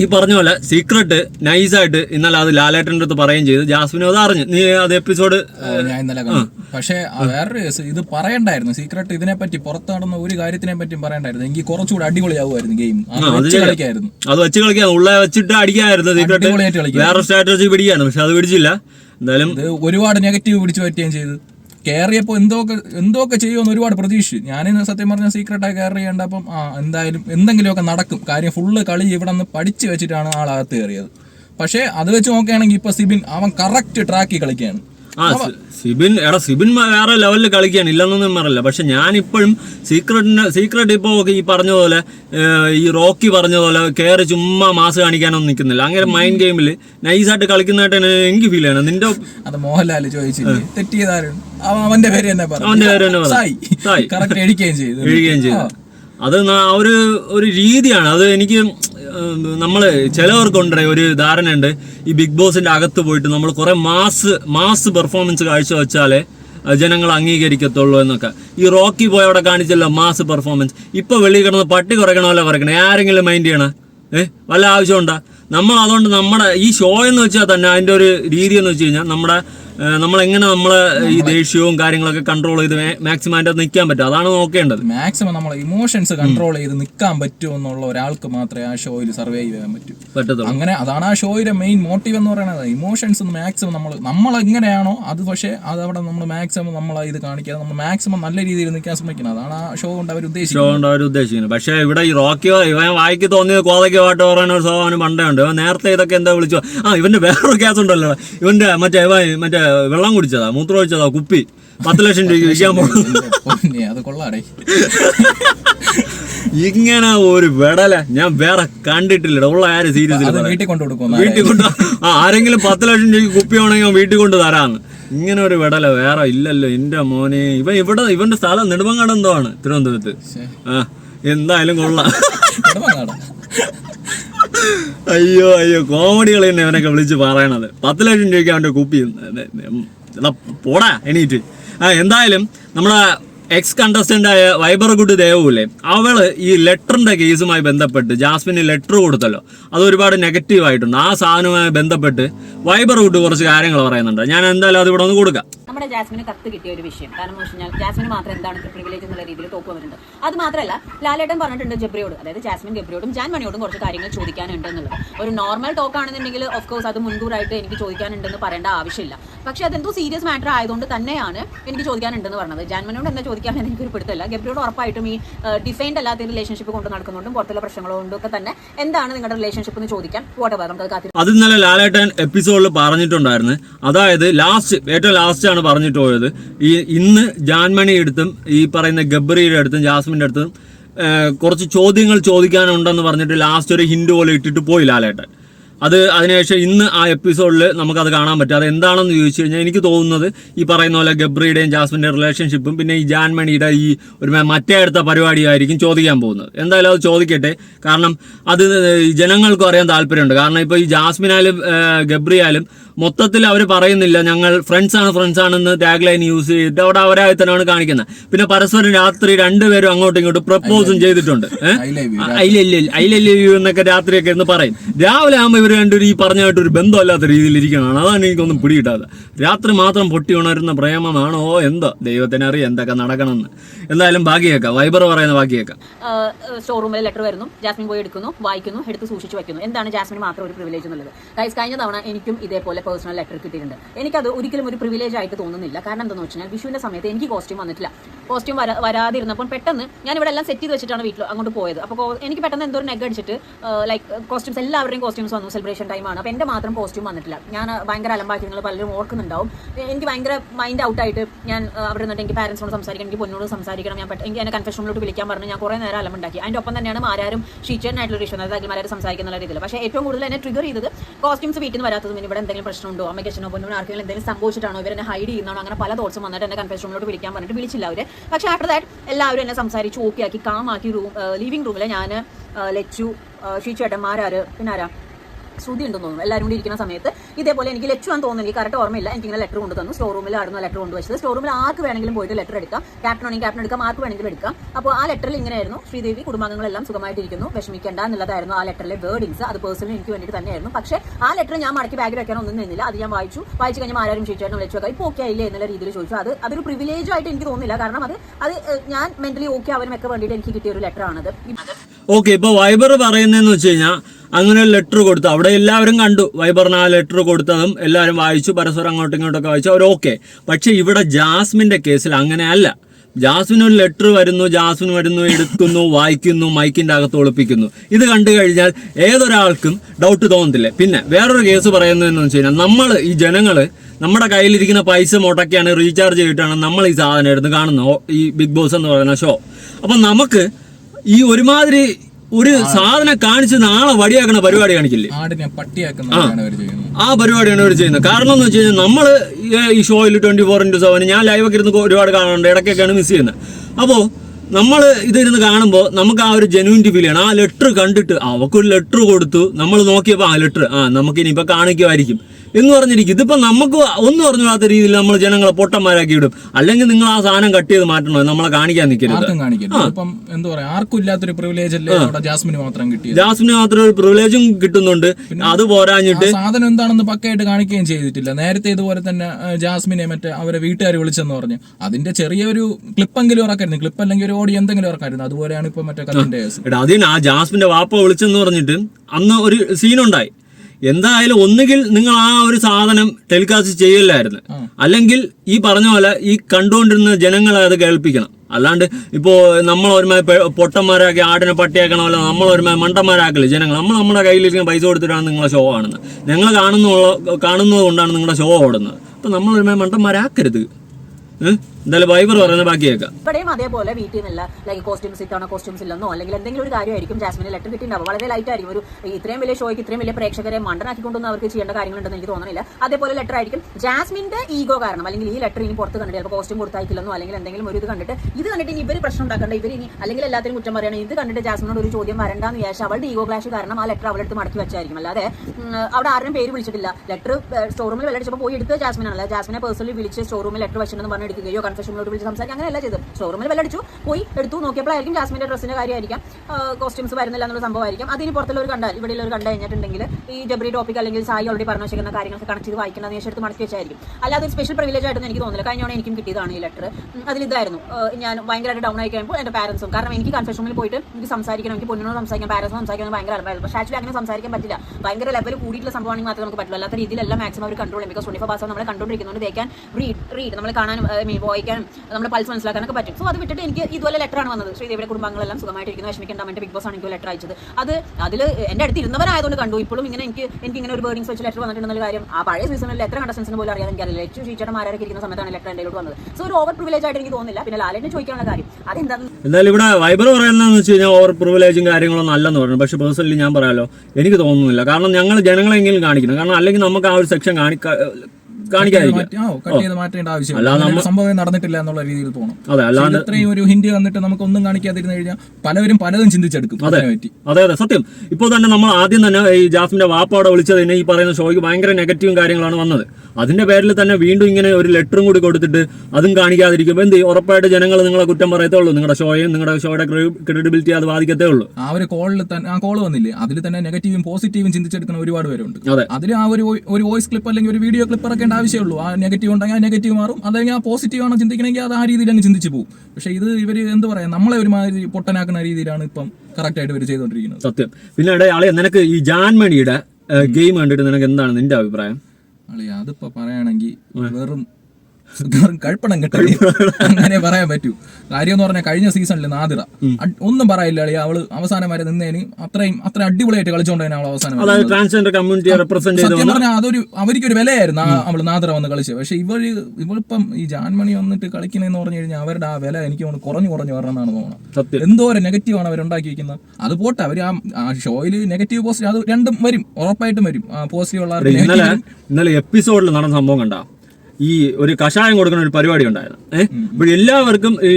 ഈ പറഞ്ഞ പോലെ സീക്രട്ട് നൈസായിട്ട് ഇന്നലെ അത് ലാലേട്ടന്റെ അടുത്ത് പറയുകയും ചെയ്തു. ജാസ്മിനും അത് അറിഞ്ഞു. നീ അത് എപ്പിസോഡ് ഞാൻ ഇന്നലെ പക്ഷേ വേറൊരു കേസ് ഇത് പറയണ്ടായിരുന്നു. സീക്രട്ട് ഇതിനെ പറ്റി പുറത്ത് നടന്ന ഒരു കാര്യത്തിനെ പറ്റിയും പറയണ്ടായിരുന്നു. എനിക്ക് കുറച്ചുകൂടി അടിപൊളിയാവുമായിരുന്നു ഗെയിം കളിക്കായിരുന്നു. അത് വെച്ച് കളിക്കാൻ ഉള്ള വെച്ചിട്ട് അടിക്കായിരുന്നു സീക്രട്ട് വേറെ സ്ട്രാറ്റജി പിടിക്കാണ് പക്ഷെ അത് പിടിച്ചില്ല. എന്തായാലും ഒരുപാട് നെഗറ്റീവ് പിടിച്ചു പറ്റുകയും ചെയ്തു. കയറിയപ്പോൾ എന്തോക്കെ എന്തോക്കെ ചെയ്യുമെന്ന് ഒരുപാട് പ്രതീക്ഷിച്ചു. ഞാനിന്ന് സത്യം പറഞ്ഞാൽ സീക്രട്ടായി കയറി ചെയ്യേണ്ട അപ്പം ആ എന്തായാലും എന്തെങ്കിലുമൊക്കെ നടക്കും. കാര്യം ഫുള്ള് കളി ഇവിടെ നിന്ന് പഠിച്ചു വെച്ചിട്ടാണ് ആളകത്ത് കയറിയത് പക്ഷേ അത് വെച്ച് നോക്കുകയാണെങ്കിൽ ഇപ്പോൾ സിബിൻ അവൻ കറക്റ്റ് ട്രാക്കിൽ കളിക്കുകയാണ്. ആ സിബിൻ എടാ സിബിൻ വേറെ ലെവലിൽ കളിക്കുകയാണ്. ഇല്ലെന്നൊന്നും പറയില്ല പക്ഷെ ഞാനിപ്പോഴും സീക്രട്ടിന് സീക്രട്ട് ഇപ്പോൾ ഈ പറഞ്ഞ പോലെ ഈ റോക്കി പറഞ്ഞ പോലെ കയറി ചുമ്മാ മാസ് കാണിക്കാനൊന്നും നിൽക്കുന്നില്ല. അങ്ങനെ മൈൻഡ് ഗെയിമിൽ നൈസായിട്ട് കളിക്കുന്നതായിട്ട് എനിക്ക് ഫീൽ ചെയ്യണം. നിന്റെ അത് മോഹൻലാൽ ചോദിച്ചില്ലേ? തെറ്റിയതാരും? അവന്റെ പേര് തന്നെ അവന്റെ പേര് തന്നെ പറഞ്ഞു. എഴുതുകയും ചെയ്തു. അത് ആ ഒരു ഒരു രീതിയാണ്. അത് എനിക്ക് നമ്മൾ ചിലവർക്കുണ്ടേ ഒരു ധാരണയുണ്ട്. ഈ ബിഗ് ബോസിന്റെ അകത്ത് പോയിട്ട് നമ്മൾ കുറേ മാസ് മാസ് പെർഫോമൻസ് കാഴ്ചവെച്ചാലേ വെച്ചാലേ ജനങ്ങൾ അംഗീകരിക്കത്തുള്ളൂ എന്നൊക്കെ. ഈ റോക്കി പോയ അവിടെ കാണിച്ചല്ലോ മാസ് പെർഫോമൻസ്. ഇപ്പൊ വെളിയിൽ കിടന്ന് പട്ടി കുറയ്ക്കണമല്ലോ പറയണേ ആരെങ്കിലും മൈൻഡ് ചെയ്യണ? ഏഹ് വല്ല ആവശ്യമുണ്ടാ? നമ്മൾ അതുകൊണ്ട് നമ്മുടെ ഈ ഷോ എന്ന് വെച്ചാൽ തന്നെ അതിന്റെ ഒരു രീതി എന്ന് വെച്ച് കഴിഞ്ഞാൽ നമ്മുടെ ഏഹ് നമ്മളെങ്ങനെ നമ്മളെ ഈ ദേഷ്യവും കാര്യങ്ങളൊക്കെ കൺട്രോൾ ചെയ്ത് മാക്സിമം അതിന്റെ നിൽക്കാൻ പറ്റും. അതാണ് നോക്കേണ്ടത്. മാക്സിമം നമ്മളെ ഇമോഷൻസ് കൺട്രോൾ ചെയ്ത് നിൽക്കാൻ പറ്റുമോ എന്നുള്ള ഒരാൾക്ക് മാത്രമേ ആ ഷോയിൽ സർവൈവ് ചെയ്യാൻ പറ്റൂ. പറ്റത്തുള്ളൂ. അങ്ങനെ അതാണ് ആ ഷോയുടെ മെയിൻ മോട്ടീവ് എന്ന് പറയുന്നത്. ഇമോഷൻസ് മാക്സിമം നമ്മൾ നമ്മൾ എങ്ങനെയാണോ അത് പക്ഷേ അത് അവിടെ നമ്മൾ മാക്സിമം നമ്മൾ ഇത് കാണിക്കാതെ നമ്മൾ മാക്സിമം നല്ല രീതിയിൽ നിൽക്കാൻ ശ്രമിക്കുന്നത് അതാണ് ആ ഷോ കൊണ്ട് അവർ ഷോ ഉദ്ദേശിക്കുന്നത് കൊണ്ട് അവർ ഉദ്ദേശിക്കുന്നത്. പക്ഷേ ഇവിടെ ഈ റോക്കിയോ ഇവൻ വായിക്ക് തോന്നിയത് കോതയ്ക്ക് പാട്ട് പറയുന്ന ഒരു സ്വഭാവം പണ്ടേ ഉണ്ട്. ഇവൻ നേരത്തെ ഇതൊക്കെ എന്താ വിളിച്ചോ? ആ ഇവന്റെ വേറൊരു കേസ് ഉണ്ടല്ലോ. ഇവന്റെ മറ്റേ മറ്റേ വെള്ളം കുടിച്ചതാ മൂത്രം ഒഴിച്ചതാ കുപ്പി. പത്ത് ലക്ഷം രൂപ വിൽക്കാൻ പോകും അത് കൊള്ളാടേ. ഇങ്ങനെ ഒരു വെടല ഞാൻ വേറെ കണ്ടിട്ടില്ല ഉള്ള ആര് സീരിയസ് വീട്ടിൽ കൊണ്ടു വീട്ടിൽ കൊണ്ട് ആരെങ്കിലും പത്ത് ലക്ഷം രൂപ കുപ്പി ആണെങ്കിൽ അവൻ വീട്ടിൽ കൊണ്ട് തരാന്ന്. ഇങ്ങനെ ഒരു വിടല വേറെ ഇല്ലല്ലോ എന്റെ മോനെ. ഇവൻ ഇവിടെ ഇവന്റെ സ്ഥലം നെടുമങ്ങാട് എന്തോ ആണ് തിരുവനന്തപുരത്ത്. ആ എന്തായാലും കൊള്ളാം. അയ്യോ അയ്യോ കോമഡികൾ തന്നെ ഇവനൊക്കെ വിളിച്ച് പറയണത്. പത്ത് ലക്ഷം രൂപയ്ക്ക് അവന്റെ കുപ്പി പോടാ എണീറ്റ്. ആ എന്തായാലും നമ്മുടെ എക്സ് കണ്ടസ്റ്റന്റായ വൈബർകുട്ടി ദേവുല്ലേ അവൾ ഈ ലെറ്ററിന്റെ കേസുമായി ബന്ധപ്പെട്ട് ജാസ്മിന് ലെറ്റർ കൊടുത്തല്ലോ. അത് ഒരുപാട് നെഗറ്റീവ് ആയിട്ടുണ്ട്. ആ സാധനവുമായി ബന്ധപ്പെട്ട് വൈബർകുട്ടി കുറച്ച് കാര്യങ്ങൾ പറയുന്നുണ്ട്. ഞാൻ എന്തായാലും അത് ഇവിടെ ഒന്ന് കൊടുക്കാം. നമ്മുടെ ജാസ്മിന് കത്ത് കിട്ടിയ ഒരു വിഷയം. കാരണം എന്ന് വെച്ചാൽ ജാസ്മിന് മാത്രം എന്താണ് പ്രിവിലേജ് എന്നുള്ള രീതിയിൽ ടോക്ക് വന്നിട്ടുണ്ട്. അത് മാത്രമല്ല ലാലേട്ടൻ പറഞ്ഞിട്ടുണ്ട് ജബ്രിയോട് അതായത് ജാസ്മിൻ ഗബ്രിയോടും ജാൻ മണിയോടും കുറച്ച് കാര്യങ്ങൾ ചോദിക്കാനുണ്ട് എന്നുള്ളത്. ഒരു നോർമൽ ടോക്ക് ആണെന്നുണ്ടെങ്കിൽ ഓഫ് കോഴ്സ് അത് മുൻകൂറായിട്ട് എനിക്ക് ചോദിക്കാനുണ്ടെന്ന് പറയേണ്ട ആവശ്യമില്ല. പക്ഷേ അതെന്തോ സീരിയസ് മാറ്റർ ആയതുകൊണ്ട് തന്നെയാണ് എനിക്ക് ചോദിക്കാനുണ്ടെന്ന് പറഞ്ഞത്. ജാൻ മണിയോട് എന്താ ചോദിക്കാമെന്ന് എനിക്ക് ഒരു പിടുത്തല്ല ഗബ്രിയോട് ഉറപ്പായിട്ടും ഈ ഡിഫൈൻഡ് അല്ലാത്ത റിലേഷൻഷിപ്പ് കൊണ്ട് നടക്കുന്നുണ്ടും പുറത്തുള്ള പ്രശ്നങ്ങളുണ്ടും ഒക്കെ തന്നെ എന്താണ് നിങ്ങളുടെ റിലേഷൻഷിപ്പ് എന്ന് ചോദിക്കാൻ വോട്ടവർ നമുക്ക് അത് ഇന്നലെ ലാലേട്ടൻ എപ്പിസോഡിൽ പറഞ്ഞിട്ടുണ്ടായിരുന്നു. അതായത് ലാസ്റ്റ് ഏറ്റവും ലാസ്റ്റ് ആണ് പറഞ്ഞിട്ട് പോയത് ഈ ഇന്ന് ജാൻമണി അടുത്തും ഈ പറയുന്ന ഗബ്രിയുടെ അടുത്തും ജാസ്മിന്റെ അടുത്തും കുറച്ച് ചോദ്യങ്ങൾ ചോദിക്കാനുണ്ടെന്ന് പറഞ്ഞിട്ട് ലാസ്റ്റ് ഒരു ഹിൻഡ് പോലെ ഇട്ടിട്ട് പോയി ലാലേട്ടൻ. അത് അതിനുശേഷം ഇന്ന് ആ എപ്പിസോഡിൽ നമുക്കത് കാണാൻ പറ്റും. അത് എന്താണെന്ന് ചോദിച്ചു കഴിഞ്ഞാൽ എനിക്ക് തോന്നുന്നത് ഈ പറയുന്ന പോലെ ഗബ്രിയുടെയും ജാസ്മിന്റെ റിലേഷൻഷിപ്പും പിന്നെ ഈ ജാൻമണിയുടെ ഈ ഒരു മറ്റേ അടുത്ത പരിപാടിയായിരിക്കും ചോദിക്കാൻ പോകുന്നത്. എന്തായാലും അത് ചോദിക്കട്ടെ. കാരണം അത് ജനങ്ങൾക്കും അറിയാൻ താല്പര്യമുണ്ട്. കാരണം ഇപ്പോൾ ഈ ജാസ്മിനായാലും ഗബ്രിയായാലും മൊത്തത്തിൽ അവർ പറയുന്നില്ല ഞങ്ങൾ ഫ്രണ്ട്സ് ആണ് ഫ്രണ്ട്സ് ആണെന്ന് ടാഗ് ലൈൻ യൂസ് ചെയ്ത് അവിടെ അവരായി തന്നെയാണ് കാണിക്കുന്നത്. പിന്നെ പരസ്പരം രാത്രി രണ്ടുപേരും അങ്ങോട്ടും ഇങ്ങോട്ടും പ്രപ്പോസും ചെയ്തിട്ടുണ്ട്. ഐലല്യ യു എന്നൊക്കെ രാത്രിയൊക്കെ എന്ന് പറയും. രാവിലെ ആകുമ്പോൾ ഇവർ രണ്ടുപേരും ഈ പറഞ്ഞായിട്ട് ഒരു ബന്ധമല്ലാത്ത രീതിയിൽ ഇരിക്കണം അതാണ് എനിക്കൊന്നും പിടികിട്ടാതെ. രാത്രി മാത്രം പൊട്ടി ഉണരുന്ന പ്രേമമാണോ എന്തോ? ദൈവത്തിന് അറിയാം എന്തൊക്കെ നടക്കണമെന്ന്. എന്തായാലും ബാക്കി കേൾക്കാം. വൈബർ പറയുന്ന ബാക്കി കേൾക്കാം. ഷോറൂമിൽ ലെറ്റർ വരുന്നു. ജാസ്മിൻ പോയി എടുക്കുന്നു വായിക്കുന്നു എടുത്ത് സൂക്ഷിച്ചു വെക്കുന്നു എന്താണ് ജാസ്മിൻ മാത്രം ഒരു പ്രിവിലേജ് എന്നുള്ളത്? കഴിഞ്ഞ തവണ എനിക്കും ഇതേപോലെ പേഴ്സണൽ ലെറ്റർ കിട്ടിയിട്ടുണ്ട്. എനിക്കത് ഒരിക്കലും ഒരു പ്രിവിലേജ് ആയിട്ട് തോന്നുന്നില്ല. കാരണം എന്താണെന്ന് വെച്ചാൽ വിഷുവിന്റെ സമയത്ത് എനിക്ക് കോസ്റ്റ്യൂം വന്നിട്ടില്ല. കോസ്റ്റ്യൂം വരാ വരാതിരുന്നപ്പോൾ പെട്ടെന്ന് ഞാൻ ഇവിടെ എല്ലാം സെറ്റ് ചെയ്ത് വെച്ചിട്ടാണ് വീട്ടിൽ അങ്ങോട്ട് പോയത്. അപ്പോൾ എനിക്ക് പെട്ടെന്ന് എന്തോ ഒരു നെഗ് അടിച്ചിട്ട് ലൈക്ക് കോസ്റ്റ്യൂംസ് എല്ലാവരുടെയും കോസ്റ്റ്യൂംസ് വന്നു സെലിബ്രേഷൻ ടൈമാണ് അപ്പോൾ എന്റെ മാത്രം കോസ്റ്റ്യൂം വന്നിട്ടില്ല. ഞാൻ ഭയങ്കര അലമ്പാക്കി നിങ്ങൾ പലരും ഓർക്കുന്നുണ്ടാവും. എനിക്ക് ഭയങ്കര മൈൻഡ് ഔട്ടായിട്ട് ഞാൻ അവിടെ നിന്നിട്ട് എനിക്ക് പാരൻസിനോട് സംസാരിക്കണം എനിക്ക് പൊന്നോട് സംസാരിക്കണം. ഞാൻ എനിക്ക് എന്നെ കൺഫെഷൻ റൂമിലോട്ട് വിളിക്കാൻ പറഞ്ഞു. ഞാൻ കുറേ നേരം അലമ്പുണ്ടാക്കി. അതിന്റെ ഒപ്പം തന്നെയാണ് മാരാരും ഷീച്ചേനായിട്ടുള്ള ഇഷ്യൂ അതായത് അഖിൽമാരും സംസാരിക്കുന്ന രീതിയിൽ. പക്ഷേ ഏറ്റവും കൂടുതൽ എന്നെ ട്രിഗർ ചെയ്തത് കോസ്റ്റ്യൂംസ് വീട്ടിൽ നിന്ന് വരാത്തതും ഇവിടെ എന്തെങ്കിലും പ്രശ്നമുണ്ടോ? അമ്മയ്ക്ക് അച്ഛനോ പൊന്നോ ആർക്കെങ്കിലും എന്തെങ്കിലും സംഭവിച്ചിട്ടാണോ? ഇവരെന്നെ ഹൈഡ് ചെയ്യുന്നതാണോ? അങ്ങനെ പല തോട്ട്സും വന്നിട്ട് എന്നെ കൺഫെഷൻ വിളിക്കാൻ പറഞ്ഞിട്ട് വിളിച്ചില്ല അവർ പക്ഷേ ആഫ്റ്റർ ദാറ്റ് എല്ലാവരും എന്നെ സംസാരിച്ച് ഓക്കെ ആക്കി കാമാക്കി റൂം ലിവിംഗ് റൂമിൽ ഞാൻ ലച്ചു ഷീച്ചേട്ടന്മാരാർ പിന്നെ ആരാ? ശ്രുതി ഉണ്ടെന്ന് തോന്നുന്നു. എല്ലാവരും കൂടി ഇരിക്കുന്ന സമയത്ത് ഇതേപോലെ എനിക്ക് ലക്ഷ്യം തോന്നുന്നു. എനിക്ക് കറക്റ്റ് ഓർമ്മയില്ല. എനിക്ക് ഇങ്ങനെ ലെറ്റർ കൊണ്ട് തന്നു. സ്റ്റോർ ആടുന്ന ലെറ്റർ കൊണ്ട് വെച്ചത്. സ്റ്റോർ റൂമിൽ ആർക്ക് വേണമെങ്കിലും പോയിട്ട് ലെറ്റർ എടുക്കാം. ക്യാപ്റ്റൻ ആണെങ്കിൽ ക്യാപ്റ്റൻ എടുക്കാം. ആർക്ക് വേണമെങ്കിലും എടുക്കാം. അപ്പോൾ ആ ലെറ്ററിൽ ഇങ്ങനെയായിരുന്നു. ശ്രീദേവി കുടുംബാംഗങ്ങളെല്ലാം സുഖമായിട്ടിരിക്കുന്നു. വിഷമിക്കേണ്ട എന്നുള്ളതായിരുന്നു ആ ലെറ്ററിലെ വേർഡിങ്സ് അത് പേഴ്സണലി എനിക്ക് വേണ്ടിയിട്ട് തന്നെയായിരുന്നു. പക്ഷേ ആ ലെറ്റർ ഞാൻ മടക്കി ബാഗിൽ വെക്കാൻ ഒന്നും നിന്നില്ല. അത് ഞാൻ വായിച്ചു. വായിച്ചു കഴിഞ്ഞാൽ ആരും ചോദിച്ചായിരുന്നു വിളിച്ചു വെക്കാം ഇപ്പോൾ ഓക്കെ ആയില്ലേ എന്നുള്ള രീതിയിൽ ചോദിച്ചു. അത് അതൊരു പ്രിവിലേജ് ആയിട്ട് എനിക്ക് തോന്നുന്നില്ല. കാരണം അത് അത് ഞാൻ മെന്റലി ഓക്കെ അവരും ഒക്കെ വേണ്ടിയിട്ട് എനിക്ക് കിട്ടിയ ഒരു ലെറ്റർ ആണത്. ഓക്കെ ഇപ്പൊ വൈബർ പറയുന്നതെന്ന് വെച്ച് കഴിഞ്ഞാൽ അങ്ങനെ ഒരു ലെറ്റർ കൊടുത്തു അവിടെ എല്ലാവരും കണ്ടു. വൈബറിന് ആ ലെറ്റർ കൊടുത്തതും എല്ലാവരും വായിച്ചു പരസ്പരം അങ്ങോട്ടും ഇങ്ങോട്ടൊക്കെ വായിച്ചു. അവർ ഓക്കെ പക്ഷെ ഇവിടെ ജാസ്മിന്റെ കേസിൽ അങ്ങനെ അല്ല. ജാസ്മിൻ ഒരു ലെറ്റർ വരുന്നു ജാസ്മിൻ വരുന്നു എടുക്കുന്നു വായിക്കുന്നു മൈക്കിന്റെ അകത്ത് ഒളിപ്പിക്കുന്നു. ഇത് കണ്ടു കഴിഞ്ഞാൽ ഏതൊരാൾക്കും ഡൗട്ട് തോന്നത്തില്ലേ. പിന്നെ വേറൊരു കേസ് പറയുന്നതെന്ന് വെച്ച് കഴിഞ്ഞാൽ നമ്മൾ ഈ ജനങ്ങൾ നമ്മുടെ കയ്യിലിരിക്കുന്ന പൈസ മുടക്കിയാണ് റീചാർജ് ചെയ്തിട്ടാണ് നമ്മൾ ഈ സാധനം എടുത്ത് കാണുന്നത്. ഈ ബിഗ് ബോസ് എന്ന് പറയുന്ന ഷോ അപ്പം നമുക്ക് ഈ ഒരുമാതിരി ഒരു സാധനം കാണിച്ച് നാളെ വടിയാക്കണ പരിപാടി കാണിക്കില്ലേ? ആടിനെ ചെയ്യുന്നത്. ആ പരിപാടിയാണ് ഇവർ ചെയ്യുന്നത്. കാരണം എന്ന് വെച്ച് കഴിഞ്ഞാൽ നമ്മൾ ഈ ഷോയിൽ ട്വന്റി ഫോർ ഇന്റു സെവൻ ഞാൻ ലൈവൊക്കെ ഇരുന്ന് ഒരുപാട് കാണാറുണ്ട്. ഇടയ്ക്കൊക്കെയാണ് മിസ് ചെയ്യുന്നത്. അപ്പോൾ നമ്മൾ ഇതിരുന്ന് കാണുമ്പോൾ നമുക്ക് ആ ഒരു ജെനുവിറ്റി ഫീൽ ചെയ്യണം. ആ ലെറ്റർ കണ്ടിട്ട് അവക്കൊരു ലെറ്റർ കൊടുത്തു. നമ്മൾ നോക്കിയപ്പോൾ ആ ലെറ്റർ ആ നമുക്ക് ഇനിയിപ്പോൾ കാണിക്കുമായിരിക്കും എന്ന് പറഞ്ഞിരിക്കും. ഇതിപ്പോൾ നമുക്ക് ഒന്നും അറിഞ്ഞാത്ത രീതിയിൽ നമ്മൾ ജനങ്ങളെ പൊട്ടന്മാരാക്കി വിടും. അല്ലെങ്കിൽ നിങ്ങൾ ആ സാധനം കട്ട് ചെയ്ത് മാറ്റണോ. നമ്മളെ കാണിക്കാൻ നിൽക്കരുത്. ഇപ്പം എന്താ പറയാ ആർക്കും ഇല്ലാത്തൊരു പ്രിവിലേജ് അല്ലേ ജാസ്മിന് മാത്രം ജാസ്മിന് മാത്രം ഒരു പ്രിവിലേജും കിട്ടുന്നുണ്ട്. അത് പോരാഞ്ഞിട്ട് സാധനം എന്താണെന്ന് പക്കയായിട്ട് കാണിക്കുകയും ചെയ്തിട്ടില്ല. നേരത്തെ ഇതുപോലെ തന്നെ ജാസ്മിനെ മറ്റേ അവരെ വീട്ടുകാർ വിളിച്ചെന്ന് പറഞ്ഞു. അതിന്റെ ചെറിയൊരു ക്ലിപ്പെങ്കിലും ഇറക്കായിരുന്നു ക്ലിപ്പ് അല്ലെങ്കിൽ ഒരു ഓടി എന്തെങ്കിലും ഇറക്കായിരുന്നു അതുപോലെയാണ് ഇപ്പൊ മറ്റേ കത്തിന്റെ കേസ്. അതിന് ആ ജാസ്മിന്റെ വാപ്പ വിളിച്ചെന്ന് പറഞ്ഞിട്ട് അന്ന് ഒരു സീനുണ്ടായി എന്തായാലും ഒന്നുകിൽ നിങ്ങൾ ആ ഒരു സാധനം ടെലികാസ്റ്റ് ചെയ്യില്ലായിരുന്നു. അല്ലെങ്കിൽ ഈ പറഞ്ഞ പോലെ ഈ കണ്ടുകൊണ്ടിരുന്ന ജനങ്ങളെ അത് കേൾപ്പിക്കണം. അല്ലാണ്ട് ഇപ്പോ നമ്മൾ ഒരുമായി പൊട്ടന്മാരാക്കി ആടിനെ പട്ടിയാക്കണം അല്ല നമ്മൾ ഒരുമായി മണ്ടന്മാരാക്കില്ല ജനങ്ങൾ. നമ്മൾ നമ്മുടെ കയ്യിലിരിക്കുന്ന പൈസ കൊടുത്തിട്ടാണ് നിങ്ങളെ ഷോ കാണുന്നത്. ഞങ്ങൾ കാണുന്ന കാണുന്നത് കൊണ്ടാണ് നിങ്ങളുടെ ഷോ ഓടുന്നത്. അപ്പൊ നമ്മൾ ഒരുമായി മണ്ടന്മാരാക്കരുത്. ഏഹ്? എന്തായാലും വൈബർ പറയുന്ന ബാക്കി കേൾക്കാം. ഇവിടെയും അതേപോലെ വീട്ടിൽ നിന്നല്ല ലൈക്ക് കോസ്റ്റ്യൂംസ് ഇത്തവണ കോസ്റ്റ്യൂംസ് ഇല്ലെന്നോ അല്ലെങ്കിൽ എന്തെങ്കിലും ഒരു കാര്യമായിരിക്കും ജാസ്മിന് ലെറ്റർ കിട്ടിയിട്ടുണ്ടാവും വളരെ ലൈറ്റ് ആയിരിക്കും. ഒരു ഇത്രയും വലിയ ഷോയ്ക്ക് ഇത്രയും വലിയ പ്രേക്ഷകരെ മണ്ടനാക്കിക്കൊണ്ടൊന്നും അവർക്ക് ചെയ്യേണ്ട കാര്യങ്ങളുണ്ടെന്ന് എനിക്ക് തോന്നുന്നില്ല അതേപോലെ ലെറ്റർ ആയിരിക്കും. ജാസ്മിന്റെ ഈഗോ കാരണം അല്ലെങ്കിൽ ഈ ലെറ്റർ ഇനി പുറത്ത് കണ്ടിട്ട് കോസ്റ്റ്യൂം കൊടുത്തായിക്കില്ലെന്നോ അല്ലെങ്കിൽ എന്തെങ്കിലും ഒരു ഇത് കണ്ടിട്ട് ഇത് കണ്ടിട്ട് ഇനി ഇവർ പ്രശ്നം ഉണ്ടാക്കണ്ട. ഇവർ ഇനി അല്ലെങ്കിൽ എല്ലാത്തിനും കുറ്റം പറയണം. ഇത് കണ്ടിട്ട് ജാസ്മിനോട് ഒരു ചോദ്യം വരണ്ടെന്ന് വിചാരിച്ചാൽ അവളുടെ ഈഗോ ക്ലാഷ് കാരണം ആ ലെറ്റർ അവളെടുത്ത് മടക്കി വെച്ചായിരിക്കും. അല്ലാതെ അവിടെ ആരുടെയും പേര് വിളിച്ചിട്ടില്ല. ലെറ്റർ സ്റ്റോറൂമിൽ വെള്ളടിച്ചപ്പോൾ പോയി എടുത്തത് ജാസ്മിൻ ജാസ്മിനെ പേഴ്സണലി വിളിച്ച് സ്റ്റോറൂമിൽ ലെറ്റർ വെച്ചിട്ടുണ്ടെന്ന് പറഞ്ഞ് കൺഫെഷൻ റൂമിലോട്ട് വിളിച്ച് സംസാരിക്കും. അങ്ങനെയല്ല ചെയ്തത്. ഷോറൂമിൽ വെല്ലടിച്ചു പോയി എടുത്തു. നോക്കിയപ്പോഴായിരിക്കും ജാസ്മിന്റെ ഡ്രസ്സിന്റെ കാര്യമായിരിക്കും. കോസ്റ്റ്യൂംസ് വരുന്നില്ല എന്നുള്ള സംഭവമായിരിക്കും. അതിന് പുറത്തുള്ളവർ കണ്ടാൽ ഇവിടെ ഒരു കണ്ടു കഴിഞ്ഞിട്ടുണ്ടെങ്കിൽ ഈ ജബ്രി ടോപ്പിക് അല്ലെങ്കിൽ സായി ഓൾറെഡി പറഞ്ഞു വെച്ചിരിക്കുന്ന കാര്യങ്ങളൊക്കെ കണക്ട് ചെയ്ത് വായിക്കുന്നത് ശേഷം എടുത്ത് മടക്കി വെച്ചായിരിക്കും. അല്ലാതെ ഒരു സ്പെഷ്യൽ പ്രിവിലേജ് ആയിട്ടൊന്നും എനിക്ക് തോന്നുന്നില്ല. കഴിഞ്ഞ തവണ എനിക്കും കിട്ടിയതാണ് ഈ ലെറ്റർ അതിലിതായിരുന്നു. ഞാൻ ഭയങ്കരമായിട്ട് ഡൗൺ ആയി കഴിയുമ്പോൾ എന്റെ പാരൻസും കാരണം എനിക്ക് കൺഫെഷൻ റൂമിൽ പോയിട്ട് എനിക്ക് സംസാരിക്കണം എനിക്ക് പൊന്നിനോട് സംസാരിക്കാൻ പാരൻസ് സംസാരിക്കാൻ ഭയങ്കര അലമ്പായിരുന്നു. പക്ഷേ ആക്ച്വലി അങ്ങനെ സംസാരിക്കാൻ പറ്റില്ല. ഭയങ്കര ലെവൽ കൂടിയിട്ടുള്ള സംഭവമാണെങ്കിൽ മാത്രമേ നമുക്ക് പറ്റുള്ളൂ. അല്ലാത്ത രീതിയിലെല്ലാം മാക്സിമം അവർ കൺട്രോൾ ചെയ്യും ബിക്കോസ് ട്വന്റി ഫോർ നമ്മളെ കണ്ടുകൊണ്ടിരിക്കുന്നതുകൊണ്ട് തേക്കാൻ റീഡ് റീഡ് നമ്മൾ കാണാൻ മീൻ വായിക്കാനും നമ്മുടെ പൾസ് മനസ്സിലാക്കാനൊക്കെ പറ്റും. സോ അത് വിട്ടിട്ട് എനിക്ക് ഇതുപോലെ ലെറ്റർ ആണ് വന്നത്. ശ്രീദേവിയുടെ കുടുംബാംഗങ്ങളെല്ലാം സുഖമായിട്ടിരിക്കുന്നു. വിഷമിക്കേണ്ട വേണ്ടി ബിഗ് ബോസ് ആണ് എനിക്ക് ലെറ്റർ അയച്ചത്. അത് അതിൽ എന്റെ അടുത്ത് ഇരുന്നവരായതുകൊണ്ട് കണ്ടു. ഇപ്പോഴും ഇങ്ങനെ എനിക്ക് എനിക്ക് ഇങ്ങനെ ഒരു ബേർണിംഗ്സ് വെച്ച് ലെറ്റർ വന്നിട്ടുണ്ടെന്ന കാര്യം. ആ പഴയ സീസണിൽ എത്ര കണ്ടസ്റ്റൻസിന് പോലും അറിയാൻ എനിക്കറിയില്ല. ഏറ്റവും ചീച്ചയുടെ മാരൊക്കെ ഇരിക്കുന്ന സമയത്താണ് ലെറ്റർ എന്റെ വന്നത്. സോ ഒരു ഓവർ പ്രിവിലേജ് ആയിട്ട് എനിക്ക് തോന്നുന്നില്ല. പിന്നെ ലാലിനെ ചോദിക്കാനുള്ള കാര്യം. അതെന്താണ് എന്തായാലും ഇവിടെ വൈബർ പറയുന്നതെന്ന് വെച്ച് കഴിഞ്ഞാൽ ഓവർ പ്രിവിലേജും കാര്യങ്ങളൊന്നും അല്ലെന്ന് പറഞ്ഞു. പക്ഷേ പേഴ്സണലി ഞാൻ പറയാമല്ലോ എനിക്ക് തോന്നുന്നില്ല. കാരണം ഞങ്ങൾ ജനങ്ങളെങ്കിലും കാണിക്കണം. കാരണം അല്ലെങ്കിൽ നമുക്ക് ആ ഒരു സെക്ഷൻ കാണിക്കാ സംഭവം നടന്നിട്ടില്ല എന്നുള്ള രീതിയിൽ തോന്നും. അതെ ഇത്രയും ഒരു ഹിന്ദി വന്നിട്ട് നമുക്ക് ഒന്നും കാണിക്കാതിരുന്നു കഴിഞ്ഞാൽ പലവരും പലതും ചിന്തിച്ചെടുക്കും അതെ. അതെ അതെ സത്യം. ഇപ്പോൾ തന്നെ നമ്മൾ ആദ്യം തന്നെ ഈ ജാസ്മിന്റെ വാപ്പാടെ വിളിച്ചത് തന്നെ ഈ പറയുന്ന ഷോയ്ക്ക് ഭയങ്കര നെഗറ്റീവും കാര്യങ്ങളാണ് വന്നത്. അതിന്റെ പേരിൽ തന്നെ വീണ്ടും ഇങ്ങനെ ഒരു ലെറ്ററും കൂടി കൊടുത്തിട്ട് അതും കാണിക്കാതിരിക്കുമ്പോൾ എന്ത്? ഉറപ്പായിട്ട് ജനങ്ങൾ നിങ്ങളെ കുറ്റം പറയത്തേ ഉള്ളൂ നിങ്ങളുടെ ഷോയും നിങ്ങളുടെ ഷോയുടെ ക്രെഡിബിലിറ്റി അത് ബാധിക്കത്തേ ഉള്ളൂ ആ ഒരു കോളിൽ തന്നെ ആ കോൾ വന്നില്ലേ? അതിൽ തന്നെ നെഗറ്റീവും പോസിറ്റീവും ചിന്തിച്ചെടുക്കുന്ന ഒരുപാട് പേരുണ്ട്. അതെ. അതിൽ ആ ഒരു ഒരു വോയിസ് ക്ലിപ്പ് അല്ലെങ്കിൽ ഒരു വീഡിയോ ക്ലിപ്പ് ഇറക്കേണ്ട ആവശ്യമുള്ളൂ. ആ നെഗറ്റീവ് ഉണ്ടെങ്കിൽ ആ നെഗറ്റീവ് മാറും. അല്ലെങ്കിൽ ആ പോസിറ്റീവ് ആണ് ചിന്തിക്കണമെങ്കിൽ അത് ആ രീതിയിൽ അങ്ങ് ചിന്തിച്ചു പോകും പക്ഷേ ഇത് ഇവർ എന്ത് പറയാ? നമ്മളെ ഒരുമാതിരി പൊട്ടനാക്കുന്ന രീതിയിലാണ് ഇപ്പം കറക്റ്റ് ആയിട്ട് ഇവർ ചെയ്തുകൊണ്ടിരിക്കുന്നത്. സത്യം. പിന്നെ ആളെ നിനക്ക് ഈ ജാൻമണിയുടെ ഗെയിം കണ്ടിട്ട് നിനക്ക് എന്താണ് നിന്റെ അഭിപ്രായം? അളിയ അതിപ്പോ പറയുകയാണെങ്കിൽ വെറും കഴുപ്പണം കേട്ടോ അങ്ങനെ പറയാൻ പറ്റൂ. കാര്യം എന്ന് പറഞ്ഞാൽ കഴിഞ്ഞ സീസണിൽ നാദിറ. ഒന്നും പറയില്ല അളി അവൾ അവസാനം വരെ നിന്നേന് അത്രയും അത്ര അടിപൊളിയായിട്ട് കളിച്ചോണ്ടാണ് അവൾ അവസാനം. ട്രാൻസ്ജെൻഡർ കമ്മ്യൂണിറ്റി റെപ്രസെന്റ് സത്യം പറഞ്ഞാൽ അതൊരു അവർക്ക് ഒരു വിലയായിരുന്നു അവൾ അവൾ നാദറ വന്ന് കളിച്ചത്. പക്ഷെ ഇവർ ഇവളിപ്പം ഈ ജാൻമണി വന്നിട്ട് കളിക്കണെന്ന് പറഞ്ഞു കഴിഞ്ഞാൽ അവരുടെ ആ വില എനിക്ക് തോന്നുന്നു കുറഞ്ഞു കുറഞ്ഞു വരണമെന്നാണ് തോന്നുന്നത്. സത്യം. എന്തോരം നെഗറ്റീവ് ആണ് അവർ ഉണ്ടാക്കിയിരിക്കുന്നത്. അത് പോട്ടെ അവർ ആ ഷോയിൽ നെഗറ്റീവ് പോസ്റ്റ് അത് രണ്ടും വരും. ഉറപ്പായിട്ടും വരും. പോസിറ്റീവ് ഉള്ള ഇന്നലെ എപ്പിസോഡിൽ നടന്ന സംഭവം കണ്ട? ഈ ഒരു കഷായം കൊടുക്കുന്ന ഒരു പരിപാടി ഉണ്ടായിരുന്നു. ഏഹ് അപ്പോൾ എല്ലാവർക്കും ഈ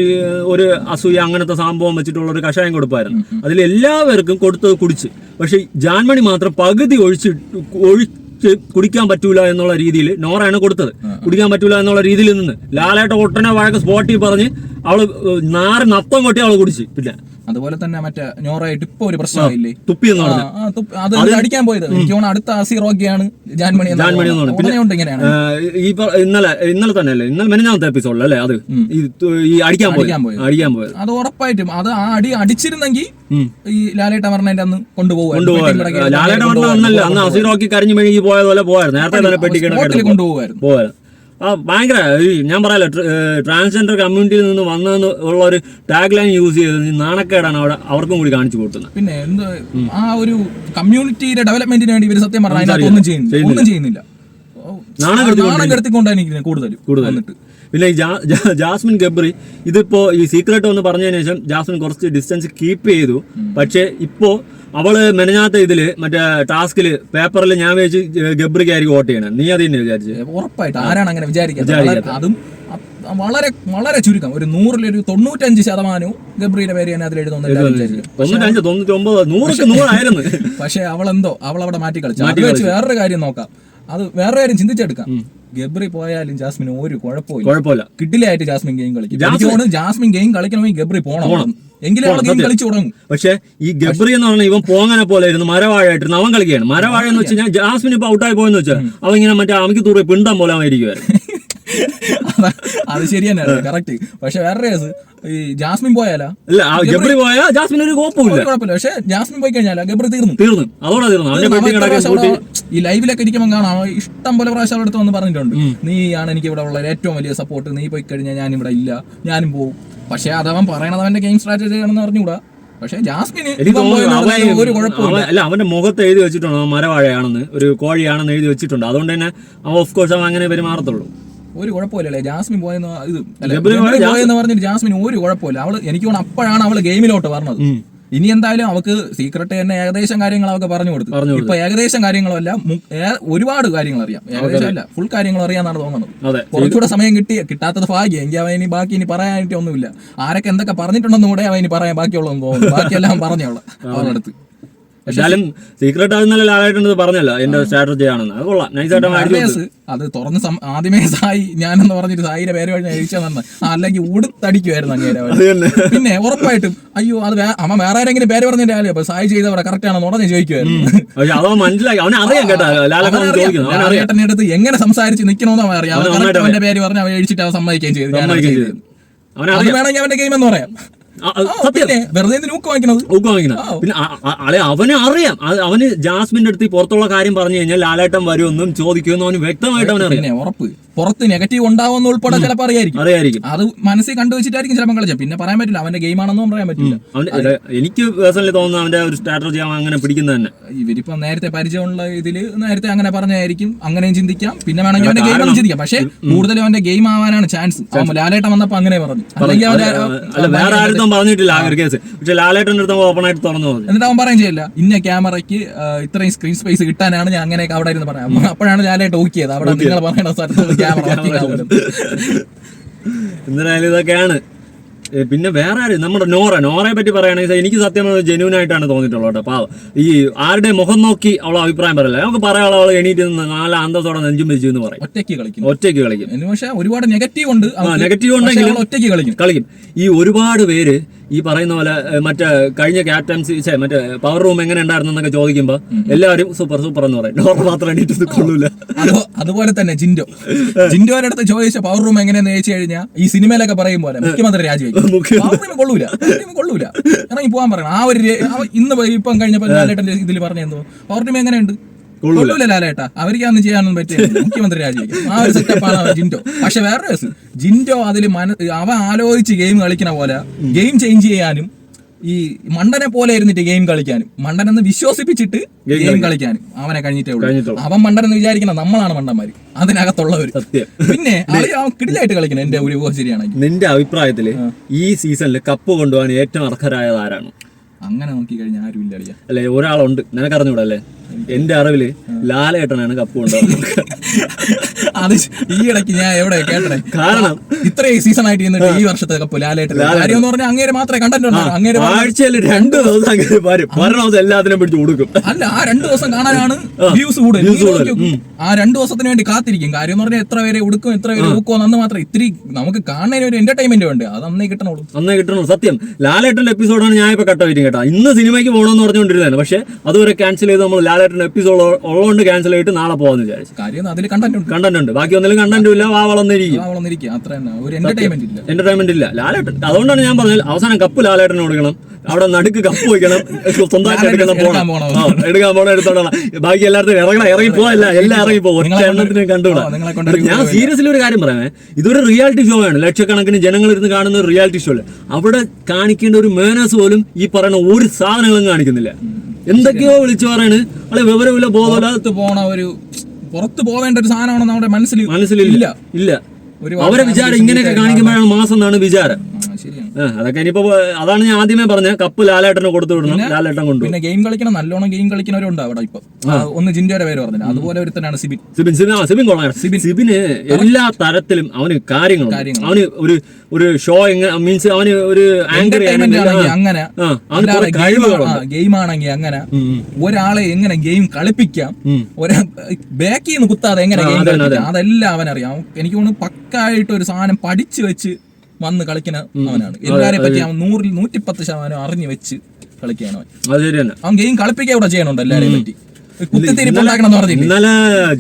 ഒരു അസൂയ അങ്ങനത്തെ സംഭവം വെച്ചിട്ടുള്ള ഒരു കഷായം കൊടുപ്പായിരുന്നു. അതിൽ എല്ലാവർക്കും കൊടുത്തത് കുടിച്ച്. പക്ഷേ ജാൻമണി മാത്രം പകുതി ഒഴിച്ച് ഒഴിച്ച് കുടിക്കാൻ പറ്റൂല എന്നുള്ള രീതിയിൽ നോറയാണ് കൊടുത്തത്. കുടിക്കാൻ പറ്റൂല എന്നുള്ള രീതിയിൽ നിന്ന് ലാലേട്ട ഒട്ടനെ വഴക്ക് സ്പോട്ടിൽ പറഞ്ഞ് അവൾ നാറ് നത്തം കൊട്ടി അവൾ കുടിച്ച്. പിന്നെ അതുപോലെ തന്നെ മറ്റേ ഞോറായിട്ട് ഇപ്പൊ ഒരു തുപ്പ- അത് അടിക്കാൻ പോയത്. എനിക്ക് അടുത്ത അസീറോക്കെയാണ് ജാൻമണി. ഉണ്ട് ഇങ്ങനെയാണ്. ഇന്നലെ ഇന്നലെ തന്നെ അല്ലേ ഇന്നലെ മെനഞ്ഞാമത്തെ എപ്പിസോഡിൽ അല്ലേ അത്? ഈ അടിക്കാൻ പോയത്. അടിക്കാൻ പോയത്. അത് ഉറപ്പായിട്ടും അത് ആ അടി അടിച്ചിരുന്നെങ്കിൽ ഈ ലാലേട്ട പറഞ്ഞതിന്റെ അന്ന് കൊണ്ടുപോകാൻ ലാലേട്ട പറഞ്ഞ അന്നല്ല. അന്ന് അസീറോക്കി കരിഞ്ഞു മെഴുകി പോയതുപോലെ പോയായിരുന്നു. നേരത്തെ തന്നെ പെട്ടിക്കണം സ്പോട്ടിൽ കൊണ്ടുപോകുമായിരുന്നു പോയായിരുന്നു ആ ഭയങ്കര ഞാൻ പറയാലോ ട്രാൻസ്ജെൻഡർ കമ്മ്യൂണിറ്റിയിൽ നിന്ന് വന്നതെന്ന് ഉള്ള ഒരു ടാഗ് ലൈൻ യൂസ് ചെയ്ത് നാണക്കേടാണ് അവിടെ അവർക്കും കൂടി കാണിച്ചു കൊടുക്കുന്നത്. പിന്നെ എന്ത് ആ ഒരു കമ്മ്യൂണിറ്റിയുടെ ഡെവലപ്മെന്റിന് വേണ്ടി ഇവർ സത്യം പറഞ്ഞാൽ ഒന്നും ചെയ്യുന്നില്ല. ഒന്നും ചെയ്യുന്നില്ല. ഓ, നാണം ആ കെടുത്തിക്കൊണ്ടിരിക്കുന്നു. നാണം കെടുത്തിക്കൊണ്ടാണ് കൂടുതലും കൂടുതൽ വന്നിട്ട്. പിന്നെ ഈ ജാസ്മിൻ ഗബ്രി ഇതിപ്പോ ഈ സീക്രട്ട് ഒന്ന് പറഞ്ഞതിന് ശേഷം ജാസ്മിൻ കുറച്ച് ഡിസ്റ്റൻസ് കീപ്പ് ചെയ്തു. പക്ഷെ ഇപ്പോ അവൾ മെനഞ്ഞാത്ത ഇതിൽ മറ്റേ ടാസ്കിൽ പേപ്പറിൽ ഞാൻ വെച്ച് ഗബ്രിക്ക് ആയിരിക്കും വോട്ട് ചെയ്യണം. നീ അത് തന്നെ വിചാരിച്ചു. ഉറപ്പായിട്ട്. ആരാണ് അങ്ങനെ വിചാരിക്കുന്നത് അതും വളരെ വളരെ ചുരുക്കം. ഒരു നൂറിലൊരു തൊണ്ണൂറ്റഞ്ച് ശതമാനവും ഗബ്രിയുടെ പേര് തന്നെ അതിൽ നൂറായിരുന്നു. പക്ഷെ അവളെന്തോ അവൾ അവിടെ മാറ്റി കളിച്ചു. അത് വെച്ച് വേറൊരു കാര്യം നോക്കാം. അത് വേറെ കാര്യം ചിന്തിച്ചെടുക്കാം. ഗബ്രി പോയാലും ജാസ്മിന് ഒരു കുഴപ്പമില്ല. കുഴപ്പമില്ല. കിഡിലായിട്ട് ജാസ്മിൻ ഗെയിം കളിക്കും. ജാസ്മിൻ ഗെയിം കളിക്കണമെങ്കിൽ ഗബ്രി പോകണം പക്ഷെ ഈ ഗബ്രി എന്ന് പറഞ്ഞാൽ ഇവൻ പോങ്ങനെ പോലെ ഇരുന്ന് മരവാഴായിട്ടിരുന്നു അവൻ കളിക്കുകയാണ്. മരവാഴ എന്ന് വെച്ചാൽ കഴിഞ്ഞാൽ ജാസ്മിൻ ഇപ്പൊ ഔട്ടായി പോയെന്ന് വെച്ചാൽ അവൻ ഇങ്ങനെ മറ്റേ അമിക്ക് തൂറി പിണ്ടം പോലെ അവൻ ഇരിക്കുവായിരുന്നു. അതാ- അത് ശരി തന്നെയാണ്. കറക്റ്റ് പക്ഷെ വേറെ കേസ് ഈ ജാസ്മിൻ പോയാലാ? ഗബ്രി പോയാൽ ജാസ്മിൻ ഒരു കോപ്പുമില്ല ഒരു കുഴപ്പമില്ല. പക്ഷെ ജാസ്മിൻ പോയി കഴിഞ്ഞാൽ ഗബ്രി തീർന്നു. തീർന്നു. അതോടെ തീർന്നു. ഈ ലൈവിലൊക്കെ ഇരിക്കുമ്പോൾ കാണാം. ഇഷ്ടം പോലെ പ്രാവശ്യം അവിടെ അടുത്ത് വന്ന് പറഞ്ഞിട്ടുണ്ട്. നീയാണ് എനിക്ക് ഇവിടെ ഉള്ള ഏറ്റവും വലിയ സപ്പോർട്ട് നീ പോയി കഴിഞ്ഞാൽ ഞാൻ ഇവിടെ ഇല്ല. ഞാനും പോകും പക്ഷെ അതവൻ പറയണത് അവന്റെ ഗെയിം സ്ട്രാറ്റജി ആണെന്ന് അറിഞ്ഞുകൂടാ. പക്ഷെ ജാസ്മിന് പറഞ്ഞാൽ ഒരു കുഴപ്പമില്ല അല്ല അവന്റെ മുഖത്ത് എഴുതി വെച്ചിട്ടുണ്ട്. മരവാഴയാണെന്ന്. ഒരു കോഴിയാണെന്ന് എഴുതി വെച്ചിട്ടുണ്ട്. അതുകൊണ്ട് തന്നെ ഓഫ് കോഴ്സ് അവൻ അങ്ങനെ പെരുമാറത്തുള്ളൂ. ഒരു കുഴപ്പമില്ലല്ലേ? ജാസ്മിൻ പോയെന്ന് ഇത് പോയെന്ന് പറഞ്ഞിട്ട് ജാസ്മിൻ ഒരു കുഴപ്പമില്ല. അവൾ എനിക്ക് തോന്നുന്നു അപ്പോഴാണ് അവൾ ഗെയിമിലോട്ട് പറഞ്ഞത് ഇനി എന്തായാലും അവക്ക് സീക്രട്ട് തന്നെ ഏകദേശം കാര്യങ്ങൾ അവർക്ക് പറഞ്ഞു കൊടുത്തു. ഇപ്പൊ ഏകദേശം കാര്യങ്ങളല്ല ഒരുപാട് കാര്യങ്ങൾ അറിയാം. ഏകദേശം അല്ല ഫുൾ കാര്യങ്ങൾ അറിയാന്നാണ് തോന്നുന്നത്. കുറച്ചുകൂടെ സമയം കിട്ടി കിട്ടാത്തത് ഭാഗ്യം. എങ്കിൽ അവൻ ഇനി ബാക്കി ഇനി പറയാനായിട്ട് ഒന്നുമില്ല. ആരൊക്കെ എന്തൊക്കെ പറഞ്ഞിട്ടുണ്ടെന്നും കൂടെ അവൻ ഇനി പറയാൻ ബാക്കിയുള്ളതെന്ന് തോന്നുന്നു. ബാക്കിയെല്ലാം പറഞ്ഞോളാം. അവരുടെ അടുത്ത് എന്തായാലും സീക്രട്ട് ആയിരുന്നല്ലോ ലാലായിട്ടുണ്ട് പറഞ്ഞല്ലോ എന്റെ സ്ട്രാറ്റജി ആണെന്ന് അത് കൊള്ളാം. നൈസായിട്ട് അത് തുറന്ന് ആദ്യമേ സായി ഞാനെന്ന് പറഞ്ഞിട്ട് സായിയുടെ പേര് കഴിഞ്ഞ നന്ന് അല്ലെങ്കിൽ ഉടുത്തടിക്കുമായിരുന്നു അങ്ങേരെ പിന്നെ ഉറപ്പായിട്ടും അയ്യോ അത് അമ്മ വേറെ ആരെങ്കിലും പേര് പറഞ്ഞിട്ട് അപ്പൊ സായി ചെയ്തവരെ കറക്റ്റ് ആണെന്ന് ഉടനെ ചോദിക്കുമായിരുന്നു അതോ മനസ്സിലാക്കി അവനെ അറിയാം കേട്ടോ അടുത്ത് എങ്ങനെ സംസാരിച്ച് നിക്കണമെന്ന് അവൻ അറിയാം. അവന്റെ പേര് പറഞ്ഞ് അവൻ എഴിച്ചിട്ട് അവൻ സമ്മതിക്കുകയും ചെയ്തു. വേണമെങ്കിൽ അവന്റെ ഗെയിം എന്ന് പറയാം. വെറുതെ ഊക്ക് വാങ്ങിക്കണത്? ഊക്ക് വാങ്ങിക്കണം പിന്നെ ആളെ അവന് അറിയാം. അവന് ജാസ്മിന്റെ അടുത്ത് പുറത്തുള്ള കാര്യം പറഞ്ഞു കഴിഞ്ഞാൽ ലാലേട്ടൻ വരുമെന്നും ചോദിക്കുമെന്നും അവന് വ്യക്തമായിട്ട് അവനറിയാം. പിന്നെ ഉറപ്പ്. പുറത്ത് നെഗറ്റീവ് ഉണ്ടാവുമെന്ന് ഉൾപ്പെടെ ചിലപ്പോൾ അറിയായിരിക്കും. അറിയായിരിക്കും. അത് മനസ്സിൽ കണ്ടുവച്ചിട്ടായിരിക്കും ചിലപ്പോൾ കളിച്ചത്. പിന്നെ പറയാൻ പറ്റില്ല. അവന്റെ ഗെയിം ആണെന്നും പറയാൻ പറ്റില്ല. എനിക്ക് പേഴ്സണലി തോന്നുന്നു അവന്റെ ഒരു സ്ട്രാറ്റജി അവൻ അങ്ങനെ പിടിക്കുന്നത് തന്നെ. ഇവരിപ്പോ നേരത്തെ പരിചയമുള്ള ഇതിൽ നേരത്തെ അങ്ങനെ പറഞ്ഞായിരിക്കും. അങ്ങനെയും ചിന്തിക്കാം. പിന്നെ വേണമെങ്കിൽ അവന്റെ ഗെയിം ചിന്തിക്കാം. പക്ഷേ കൂടുതലും അവന്റെ ഗെയിം ആവാനാണ് ചാൻസ് ലാലേട്ടൻ വന്നപ്പോ അങ്ങനെ പറഞ്ഞു. അല്ലെങ്കിൽ വേറെ ആരും പറഞ്ഞിട്ടില്ല ആ ഒരു കേസ്. പക്ഷെ ലാലേട്ടന്റെ അടുത്ത് ഓപ്പൺ ആയിട്ട് തുറന്നു പറഞ്ഞു. എന്നിട്ട് അവൻ പറയും ചെയ്യില്ല. ഇന്ന ക്യാമറയ്ക്ക് ഇത്രയും സ്ക്രീൻ സ്പേസ് കിട്ടാനാണ് ഞാൻ അങ്ങനെയൊക്കെ അവിടെ ഇരുന്ന് പറയാം അപ്പോഴാണ് ലാലേട്ട് ഓക്കിയത് അവിടെ നിങ്ങൾ പറയുന്ന സ്ഥലത്ത് ക്യാമറ എന്തായാലും ഇതൊക്കെയാണ്. പിന്നെ വേറെ ആര്? നമ്മുടെ നോറ. നോറയെ പറ്റി പറയുകയാണെങ്കിൽ എനിക്ക് സത്യം ജെന്യൂൻ ആയിട്ടാണ് തോന്നിയിട്ടുള്ളത് കേട്ടോ. അപ്പോൾ ഈ ആരുടെ മുഖം നോക്കി അവളെ അഭിപ്രായം പറയില്ല? നമുക്ക് പറയാനുള്ള അവൾ എണീറ്റ് നല്ല നാല് അന്തത്തോടെ നെഞ്ചും വെച്ചു എന്ന് പറയും. ഒറ്റയ്ക്ക് കളിക്കും. ഒറ്റയ്ക്ക് കളിക്കും. പക്ഷേ ഒരുപാട് നെഗറ്റീവ് ഉണ്ട് നെഗറ്റീവ് ഉണ്ടെങ്കിൽ ഒറ്റയ്ക്ക് കളിക്കും. കളിക്കും. ഈ ഒരുപാട് പേര് ഈ പറയുന്ന പോലെ മറ്റേ കഴിഞ്ഞ ക്യാപ്റ്റൻസി ചേ മറ്റേ പവർ റൂം എങ്ങനെ ഉണ്ടായിരുന്നു എന്നൊക്കെ ചോദിക്കുമ്പോ എല്ലാവരും സൂപ്പർ സൂപ്പർ എന്ന് പറയും. ഡോർ മാത്രം എണീറ്റ് കൊള്ളൂല അതുപോലെ തന്നെ ജിൻഡോ. ജിൻഡോയുടെ അടുത്ത് ചോദിച്ച പവർ റൂം എങ്ങനെയാന്ന് ചോദിച്ചു കഴിഞ്ഞാൽ ഈ സിനിമയിലൊക്കെ പറയും പോലെ മുഖ്യമന്ത്രി രാജിവെക്കും. കൊള്ളൂല. കൊള്ളൂല. ഇറങ്ങി പോകാൻ പറയണം. ആ ഒരു ഇന്ന് ഇപ്പം കഴിഞ്ഞപ്പോൾ ലാലേട്ടന്റെ ഇതിൽ പറഞ്ഞു പവർ റൂം എങ്ങനെയുണ്ട്? കൊള്ളൂല. ലാലേട്ടാ. അവർക്കൊന്നും ചെയ്യാനൊന്നും പറ്റില്ല. മുഖ്യമന്ത്രി രാജിവെക്കും. ആ ഒരു സെറ്റപ്പാണ് ജിൻഡോ. പക്ഷെ വേറെ കേസ് ജിൻഡോ അതിൽ മന അവ ആലോചിച്ച് ഗെയിം കളിക്കണ പോലെ ഗെയിം ചേഞ്ച് ചെയ്യാനും ഈ മണ്ടനെ പോലെ ഇരുന്നിട്ട് ഗെയിം കളിക്കാനും മണ്ടനെന്ന് വിശ്വസിപ്പിച്ചിട്ട് ഗെയിം കളിക്കാനും അവനെ കഴിഞ്ഞിട്ടേ ഉള്ളൂ. അവൻ മണ്ടനെന്ന് വിചാരിക്കണം. നമ്മളാണ് മണ്ടന്മാര്. അതിനകത്തുള്ളവര്. സത്യം. പിന്നെ അവൻ കിടിലായിട്ട് കളിക്കണം എന്റെ ഒരു ശരിയാണെങ്കിൽ നിന്റെ അഭിപ്രായത്തിൽ ഈ സീസണിൽ കപ്പ് കൊണ്ടുപോകാൻ ഏറ്റവും അർഹരായത് ആരാണ്? അങ്ങനെ നോക്കി കഴിഞ്ഞാൽ ആരും ഇല്ല അല്ലെ ഒരാളുണ്ട്. നിനക്കറിഞ്ഞൂടെ അല്ലേ? എന്റെ അറിവിൽ ലാലേട്ടനാണ് കപ്പ് കൊണ്ടുപോകുന്നത് അത് ഈ ഇടയ്ക്ക് ഞാൻ എവിടെ കേട്ടേ കാരണം ഇത്രയും സീസൺ ആയിട്ട് ഇന്നിട്ട് ഈ വർഷത്തെ കപ്പ് ലാലേട്ടൻ കാര്യം എന്ന് പറഞ്ഞാൽ അങ്ങേര് മാത്രമേ കണ്ടന്റ് അങ്ങേരെ ആഴ്ചയിൽ രണ്ടു ദിവസം അങ്ങനെ വരും. ദിവസം എല്ലാത്തിനും പിടിച്ച് കൊടുക്കും. അല്ല ആ രണ്ടു ദിവസം കാണാനാണ് വ്യൂസ് കൂടുതൽ. ആ രണ്ടു ദിവസത്തിന് വേണ്ടി കാത്തിരിക്കും. കാര്യം എന്ന് പറഞ്ഞാൽ എത്ര പേരെ ഉടുക്കും എത്ര പേര് ഊക്കും അന്ന് മാത്രം ഇത്തിരി നമുക്ക് കാണുന്നതിന് ഒരു എന്റർടൈൻമെന്റ് വേണ്ട അത് അന്നേ കിട്ടണുള്ളൂ. അന്നേ കിട്ടണുള്ളൂ. സത്യം. ലാലേട്ടന്റെ എപ്പിസോഡാണ് ഞാൻ ഇപ്പൊ കട്ട വെയിറ്റിംഗ് കേട്ടോ. ഇന്ന് സിനിമയ്ക്ക് പോകണമെന്ന് പറഞ്ഞുകൊണ്ടിരുന്നതാണ് പക്ഷെ അതുവരെ ക്യാൻസൽ ചെയ്ത് നമ്മൾ ലാലേട്ടന്റെ എപ്പിസോഡ് ഉള്ളതുകൊണ്ട് ക്യാൻസൽ ചെയ്തിട്ട് നാളെ പോകാന്ന് വിചാരിച്ചു. കാര്യം അതിൽ കണ്ടന്റ് ഉണ്ട്. കണ്ടന്റ് ഉണ്ട്. ബാക്കി ഒന്നിലും കണ്ടന്റ് ഇല്ല വാ വളർന്നിരിക്കും. വളർന്നിരിക്കും. അത്ര തന്നെ ഒരു എന്റർടൈൻമെന്റ് ഇല്ല. എന്റർടൈൻമെന്റ് ഇല്ല. ലാലേട്ടൻ. അതുകൊണ്ടാണ് ഞാൻ പറഞ്ഞത് അവസാനം കപ്പ് ലാലേട്ടന് കൊടുക്കണം അവിടെ നടുക്ക് കപ്പ് വയ്ക്കണം സ്വന്തമായിട്ട് എടുക്കണം എടുക്കാൻ പോണം. എടുക്കാൻ പോണം. എടുത്തോളാം ബാക്കി എല്ലായിടത്തും ഇറങ്ങണം ഇറങ്ങി പോയല്ല എല്ലാം ഇറങ്ങി പോകും ഒറ്റ എണ്ണത്തിന് കണ്ടുകൂടാ. ഞാൻ സീരിയസ്ലി ഒരു കാര്യം പറയാമേ ഇതൊരു റിയാലിറ്റി ഷോ ആണ്. ലക്ഷക്കണക്കിന് ജനങ്ങൾ ഇരുന്ന് കാണുന്ന ഒരു റിയാലിറ്റി ഷോ അല്ലേ? അവിടെ കാണിക്കേണ്ട ഒരു മേനേഴ്സ് പോലും ഈ പറയുന്ന ഒരു സാധനങ്ങളും കാണിക്കുന്നില്ല. എന്തൊക്കെയോ വിളിച്ചു പറയണ്. അല്ലെ വിവരമില്ല ബോധമില്ല. പോണ ഒരു പുറത്ത് പോവേണ്ട ഒരു സാധനമാണ് നമ്മുടെ മനസ്സിൽ മനസ്സിലില്ല. ഇല്ല. അവരെ വിചാരം ഇങ്ങനെയൊക്കെ കാണിക്കുമ്പോഴാണ് മാസം എന്നാണ് വിചാരം. അതൊക്കെ ഇനിയിപ്പോ അതാണ് ഞാൻ ആദ്യമേ പറഞ്ഞ. കപ്പ് ലാലേട്ടനെ കൊടുത്തു വിടണം. ലാലേട്ടൻ കൊണ്ടു പിന്നെ ഗെയിം കളിക്കണം നല്ലോണം ഗെയിം കളിക്കുന്നവരുണ്ട് അവിടെ ഇപ്പൊ. ഒന്ന് ജിൻഡോയുടെ പേര് പറഞ്ഞില്ല? അതുപോലെ ഒരുത്തനാണ് സിബിൻ. സിബിൻ സിബിൻ ആ സിബിൻ കൊള്ളാം. സിബിന് എല്ലാ തരത്തിലും അവന് കാര്യങ്ങൾ. അവന് ഒരു ഒരു ഷോ മീൻസ് അവന് ഒരു ആങ്കർ അങ്ങനെ. ഗെയിം ആണെങ്കിൽ അങ്ങനെ. ഒരാളെ എങ്ങനെ ഗെയിം കളിപ്പിക്കാം. ഒരാ ബാക്കിൽ നിന്ന് കുത്താതെ എങ്ങനെ ഗെയിം കളിപ്പിക്കാം? അതെല്ലാം അവനറിയാം. എനിക്ക് തോന്നുന്നു പക്കായിട്ട് ഒരു സാധനം പഠിച്ചു വെച്ച് വന്ന് കളിക്കുന്ന അവനാണ്. എല്ലാരെ പറ്റി അവൻ നൂറിൽ നൂറ്റിപ്പത്ത് ശതമാനം അറിഞ്ഞു വെച്ച് കളിക്കുകയാണ് അവൻ. അവൻ ഗെയിം കളിപ്പിക്കുക ഇവിടെ ചെയ്യണുണ്ട് എല്ലാരെയും പറ്റി. ഇന്നലെ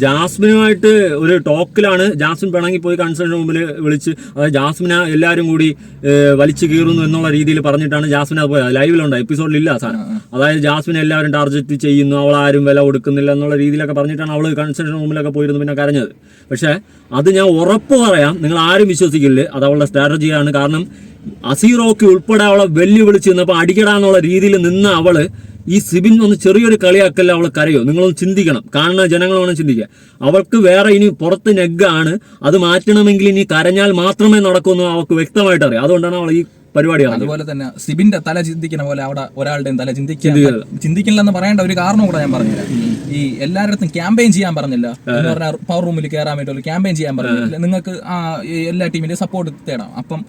ജാസ്മിനുമായിട്ട് ഒരു ടോക്കിലാണ് ജാസ്മിൻ പിണങ്ങി പോയി കൺസേണിന് മുമ്പിൽ വിളിച്ച് അതായത് ജാസ്മിന എല്ലാവരും കൂടി വലിച്ചു കീറുന്നു എന്നുള്ള രീതിയിൽ പറഞ്ഞിട്ടാണ് ജാസ്മിൻ അത് പോയത്. ലൈവിലുണ്ട് എപ്പിസോഡിൽ ഇല്ല സാധനം. അതായത് ജാസ്മിൻ എല്ലാവരും ടാർഗറ്റ് ചെയ്യുന്നു അവൾ ആരും വില കൊടുക്കുന്നില്ല എന്നുള്ള രീതിയിലൊക്കെ പറഞ്ഞിട്ടാണ് അവൾ കൺസേണിന് മുമ്പിലൊക്കെ പോയിരുന്നു പിന്നെ കരഞ്ഞത്. പക്ഷേ അത് ഞാൻ ഉറപ്പ് പറയാം നിങ്ങൾ ആരും വിശ്വസിക്കില്ല അത് അവളുടെ സ്ട്രാറ്റജിയാണ്. കാരണം അസീറോക്ക് ഉൾപ്പെടെ അവളെ വെല്ലുവിളിച്ച് നിന്നപ്പോൾ അടിക്കടാന്നുള്ള രീതിയിൽ നിന്ന് അവൾ ഈ സിബിൻ ഒന്ന് ചെറിയൊരു കളിയാക്കല്ല അവൾ കരയോ? നിങ്ങളൊന്ന് ചിന്തിക്കണം. കാണുന്ന ജനങ്ങൾ വേണം ചിന്തിക്കുക അവൾക്ക് വേറെ ഇനി പുറത്ത് നെഗ്ഗാണ് അത് മാറ്റണമെങ്കിൽ ഇനി കരഞ്ഞാൽ മാത്രമേ നടക്കുമെന്ന് അവൾക്ക് വ്യക്തമായിട്ട് അറിയാം. അതുകൊണ്ടാണ് അവൾ ഈ പരിപാടി അതുപോലെ തന്നെ സിബിന്റെ തല ചിന്തിക്കുന്ന പോലെ അവിടെ ഒരാളുടെയും തല ചിന്തിക്കുക ചിന്തിക്കില്ല എന്ന് പറയേണ്ട ഒരു കാരണം കൂടെ ഞാൻ പറഞ്ഞുതരാം ഈ എല്ലായിടത്തും ക്യാമ്പയിൻ ചെയ്യാൻ പറഞ്ഞില്ല. എന്ന് പറഞ്ഞാൽ പവർ റൂമിൽ കയറാൻ വേണ്ടി ക്യാമ്പയിൻ ചെയ്യാൻ പറഞ്ഞില്ല. നിങ്ങൾക്ക് എല്ലാ ടീമിന്റെയും സപ്പോർട്ട് തേടാം. അപ്പം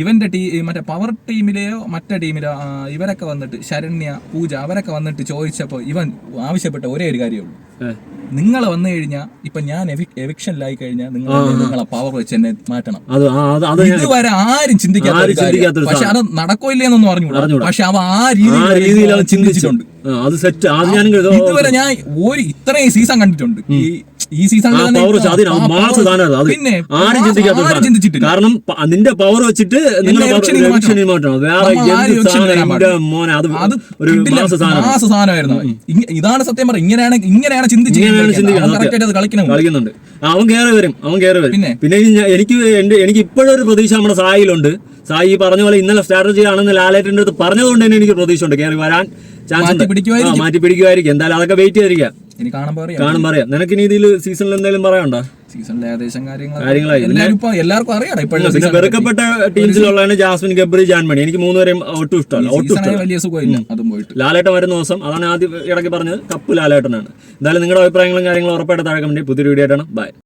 ഇവന്റെ ടീ മറ്റേ പവർ ടീമിലെയോ മറ്റേ ടീമിലോ ഇവരൊക്കെ വന്നിട്ട് ശരണ്യ പൂജ അവരൊക്കെ വന്നിട്ട് ചോദിച്ചപ്പോൾ ഇവൻ ആവശ്യപ്പെട്ട ഒരേ ഒരു കാര്യമേ ഉള്ളൂ. നിങ്ങൾ വന്നു കഴിഞ്ഞാൽ ഇപ്പൊ ഞാൻ എവിക്ഷനിലായി കഴിഞ്ഞാൽ നിങ്ങൾ നിങ്ങളെ പവർ വെച്ച് എന്നെ മാറ്റണം. ഇതുവരെ ആരും ചിന്തിക്കാത്ത പക്ഷെ അത് നടക്കോ ഇല്ലെന്നൊന്നും അറിഞ്ഞൂടാ. പക്ഷെ അവ ആ രീതിയിൽ ചിന്തിച്ചിട്ടുണ്ട്. ഇതുവരെ ഞാൻ ഒരു ഇത്രയും സീസൺ കണ്ടിട്ടുണ്ട്. ഈ ഈ സീസണിൽ പവർ ആ മാസ അത്. പിന്നെ ആരും ചിന്തിക്കാത്ത കാരണം നിന്റെ പവർ വെച്ചിട്ട് നിങ്ങളുടെ മാറ്റണം. വേറെ. മോനെ അത് അത് ഒരു. മാസ സാധനമായിരുന്നു ഇതാണ് സത്യം പറ ഇങ്ങനെയാണ് ഇങ്ങനെയാണ് ചിന്തിച്ച് അത് കളിക്കുന്നുണ്ട്. അവൻ കയറി വരും. അവൻ കേറി വരും. പിന്നെ? എനിക്ക് എനിക്ക് ഇപ്പോഴും ഒരു പ്രതീക്ഷ നമ്മുടെ സായിലുണ്ട്. സായി പറഞ്ഞ പോലെ ഇന്നലെ സ്ട്രാറ്റജി ആണെന്ന് ലാലേറ്റിന്റെ അടുത്ത് പറഞ്ഞതുകൊണ്ട് തന്നെ എനിക്ക് പ്രതീക്ഷ ഉണ്ട് കേറി വരാൻ ചാൻസ് മാറ്റി ഉണ്ട്. പിടിക്കുമായിരിക്കും. മാറ്റി പിടിക്കുമായിരിക്കും. എന്തായാലും അതൊക്കെ വെയിറ്റ് ചെയ്തിരിക്കാം ഇനി കാണുമ്പോൾ അറിയാം. കാണും അറിയാം. നിനക്ക് ഇനി ഇതിൽ സീസണിൽ എന്തെങ്കിലും പറയാനുണ്ടോ? സീസണിലെ ഏകദേശം കാര്യങ്ങളായി. എല്ലാവർക്കും അറിയാം. ഇപ്പോഴും പിന്നെ വെറുക്കപ്പെട്ട ടീംസിലുള്ളതാണ് ജാസ്മിൻ ഗബ്രി ജാൻമണി. എനിക്ക് മൂന്നുപേരെയും ഒട്ടും ഇഷ്ടമല്ല. ഒട്ടും വലിയ സുഖമില്ല. അതും പോയിട്ട്. ലാലേട്ടൻ വരുന്ന ദിവസം അതാണ് ആദ്യം ഇടയ്ക്ക് പറഞ്ഞത്. കപ്പ് ലാലേട്ടനാണ്. എന്തായാലും നിങ്ങളുടെ അഭിപ്രായങ്ങളും കാര്യങ്ങളും ഉറപ്പായിട്ട് താഴെ കമന്റ് പുതിയൊരു വീഡിയോ ആയിട്ടാണ്. ബൈ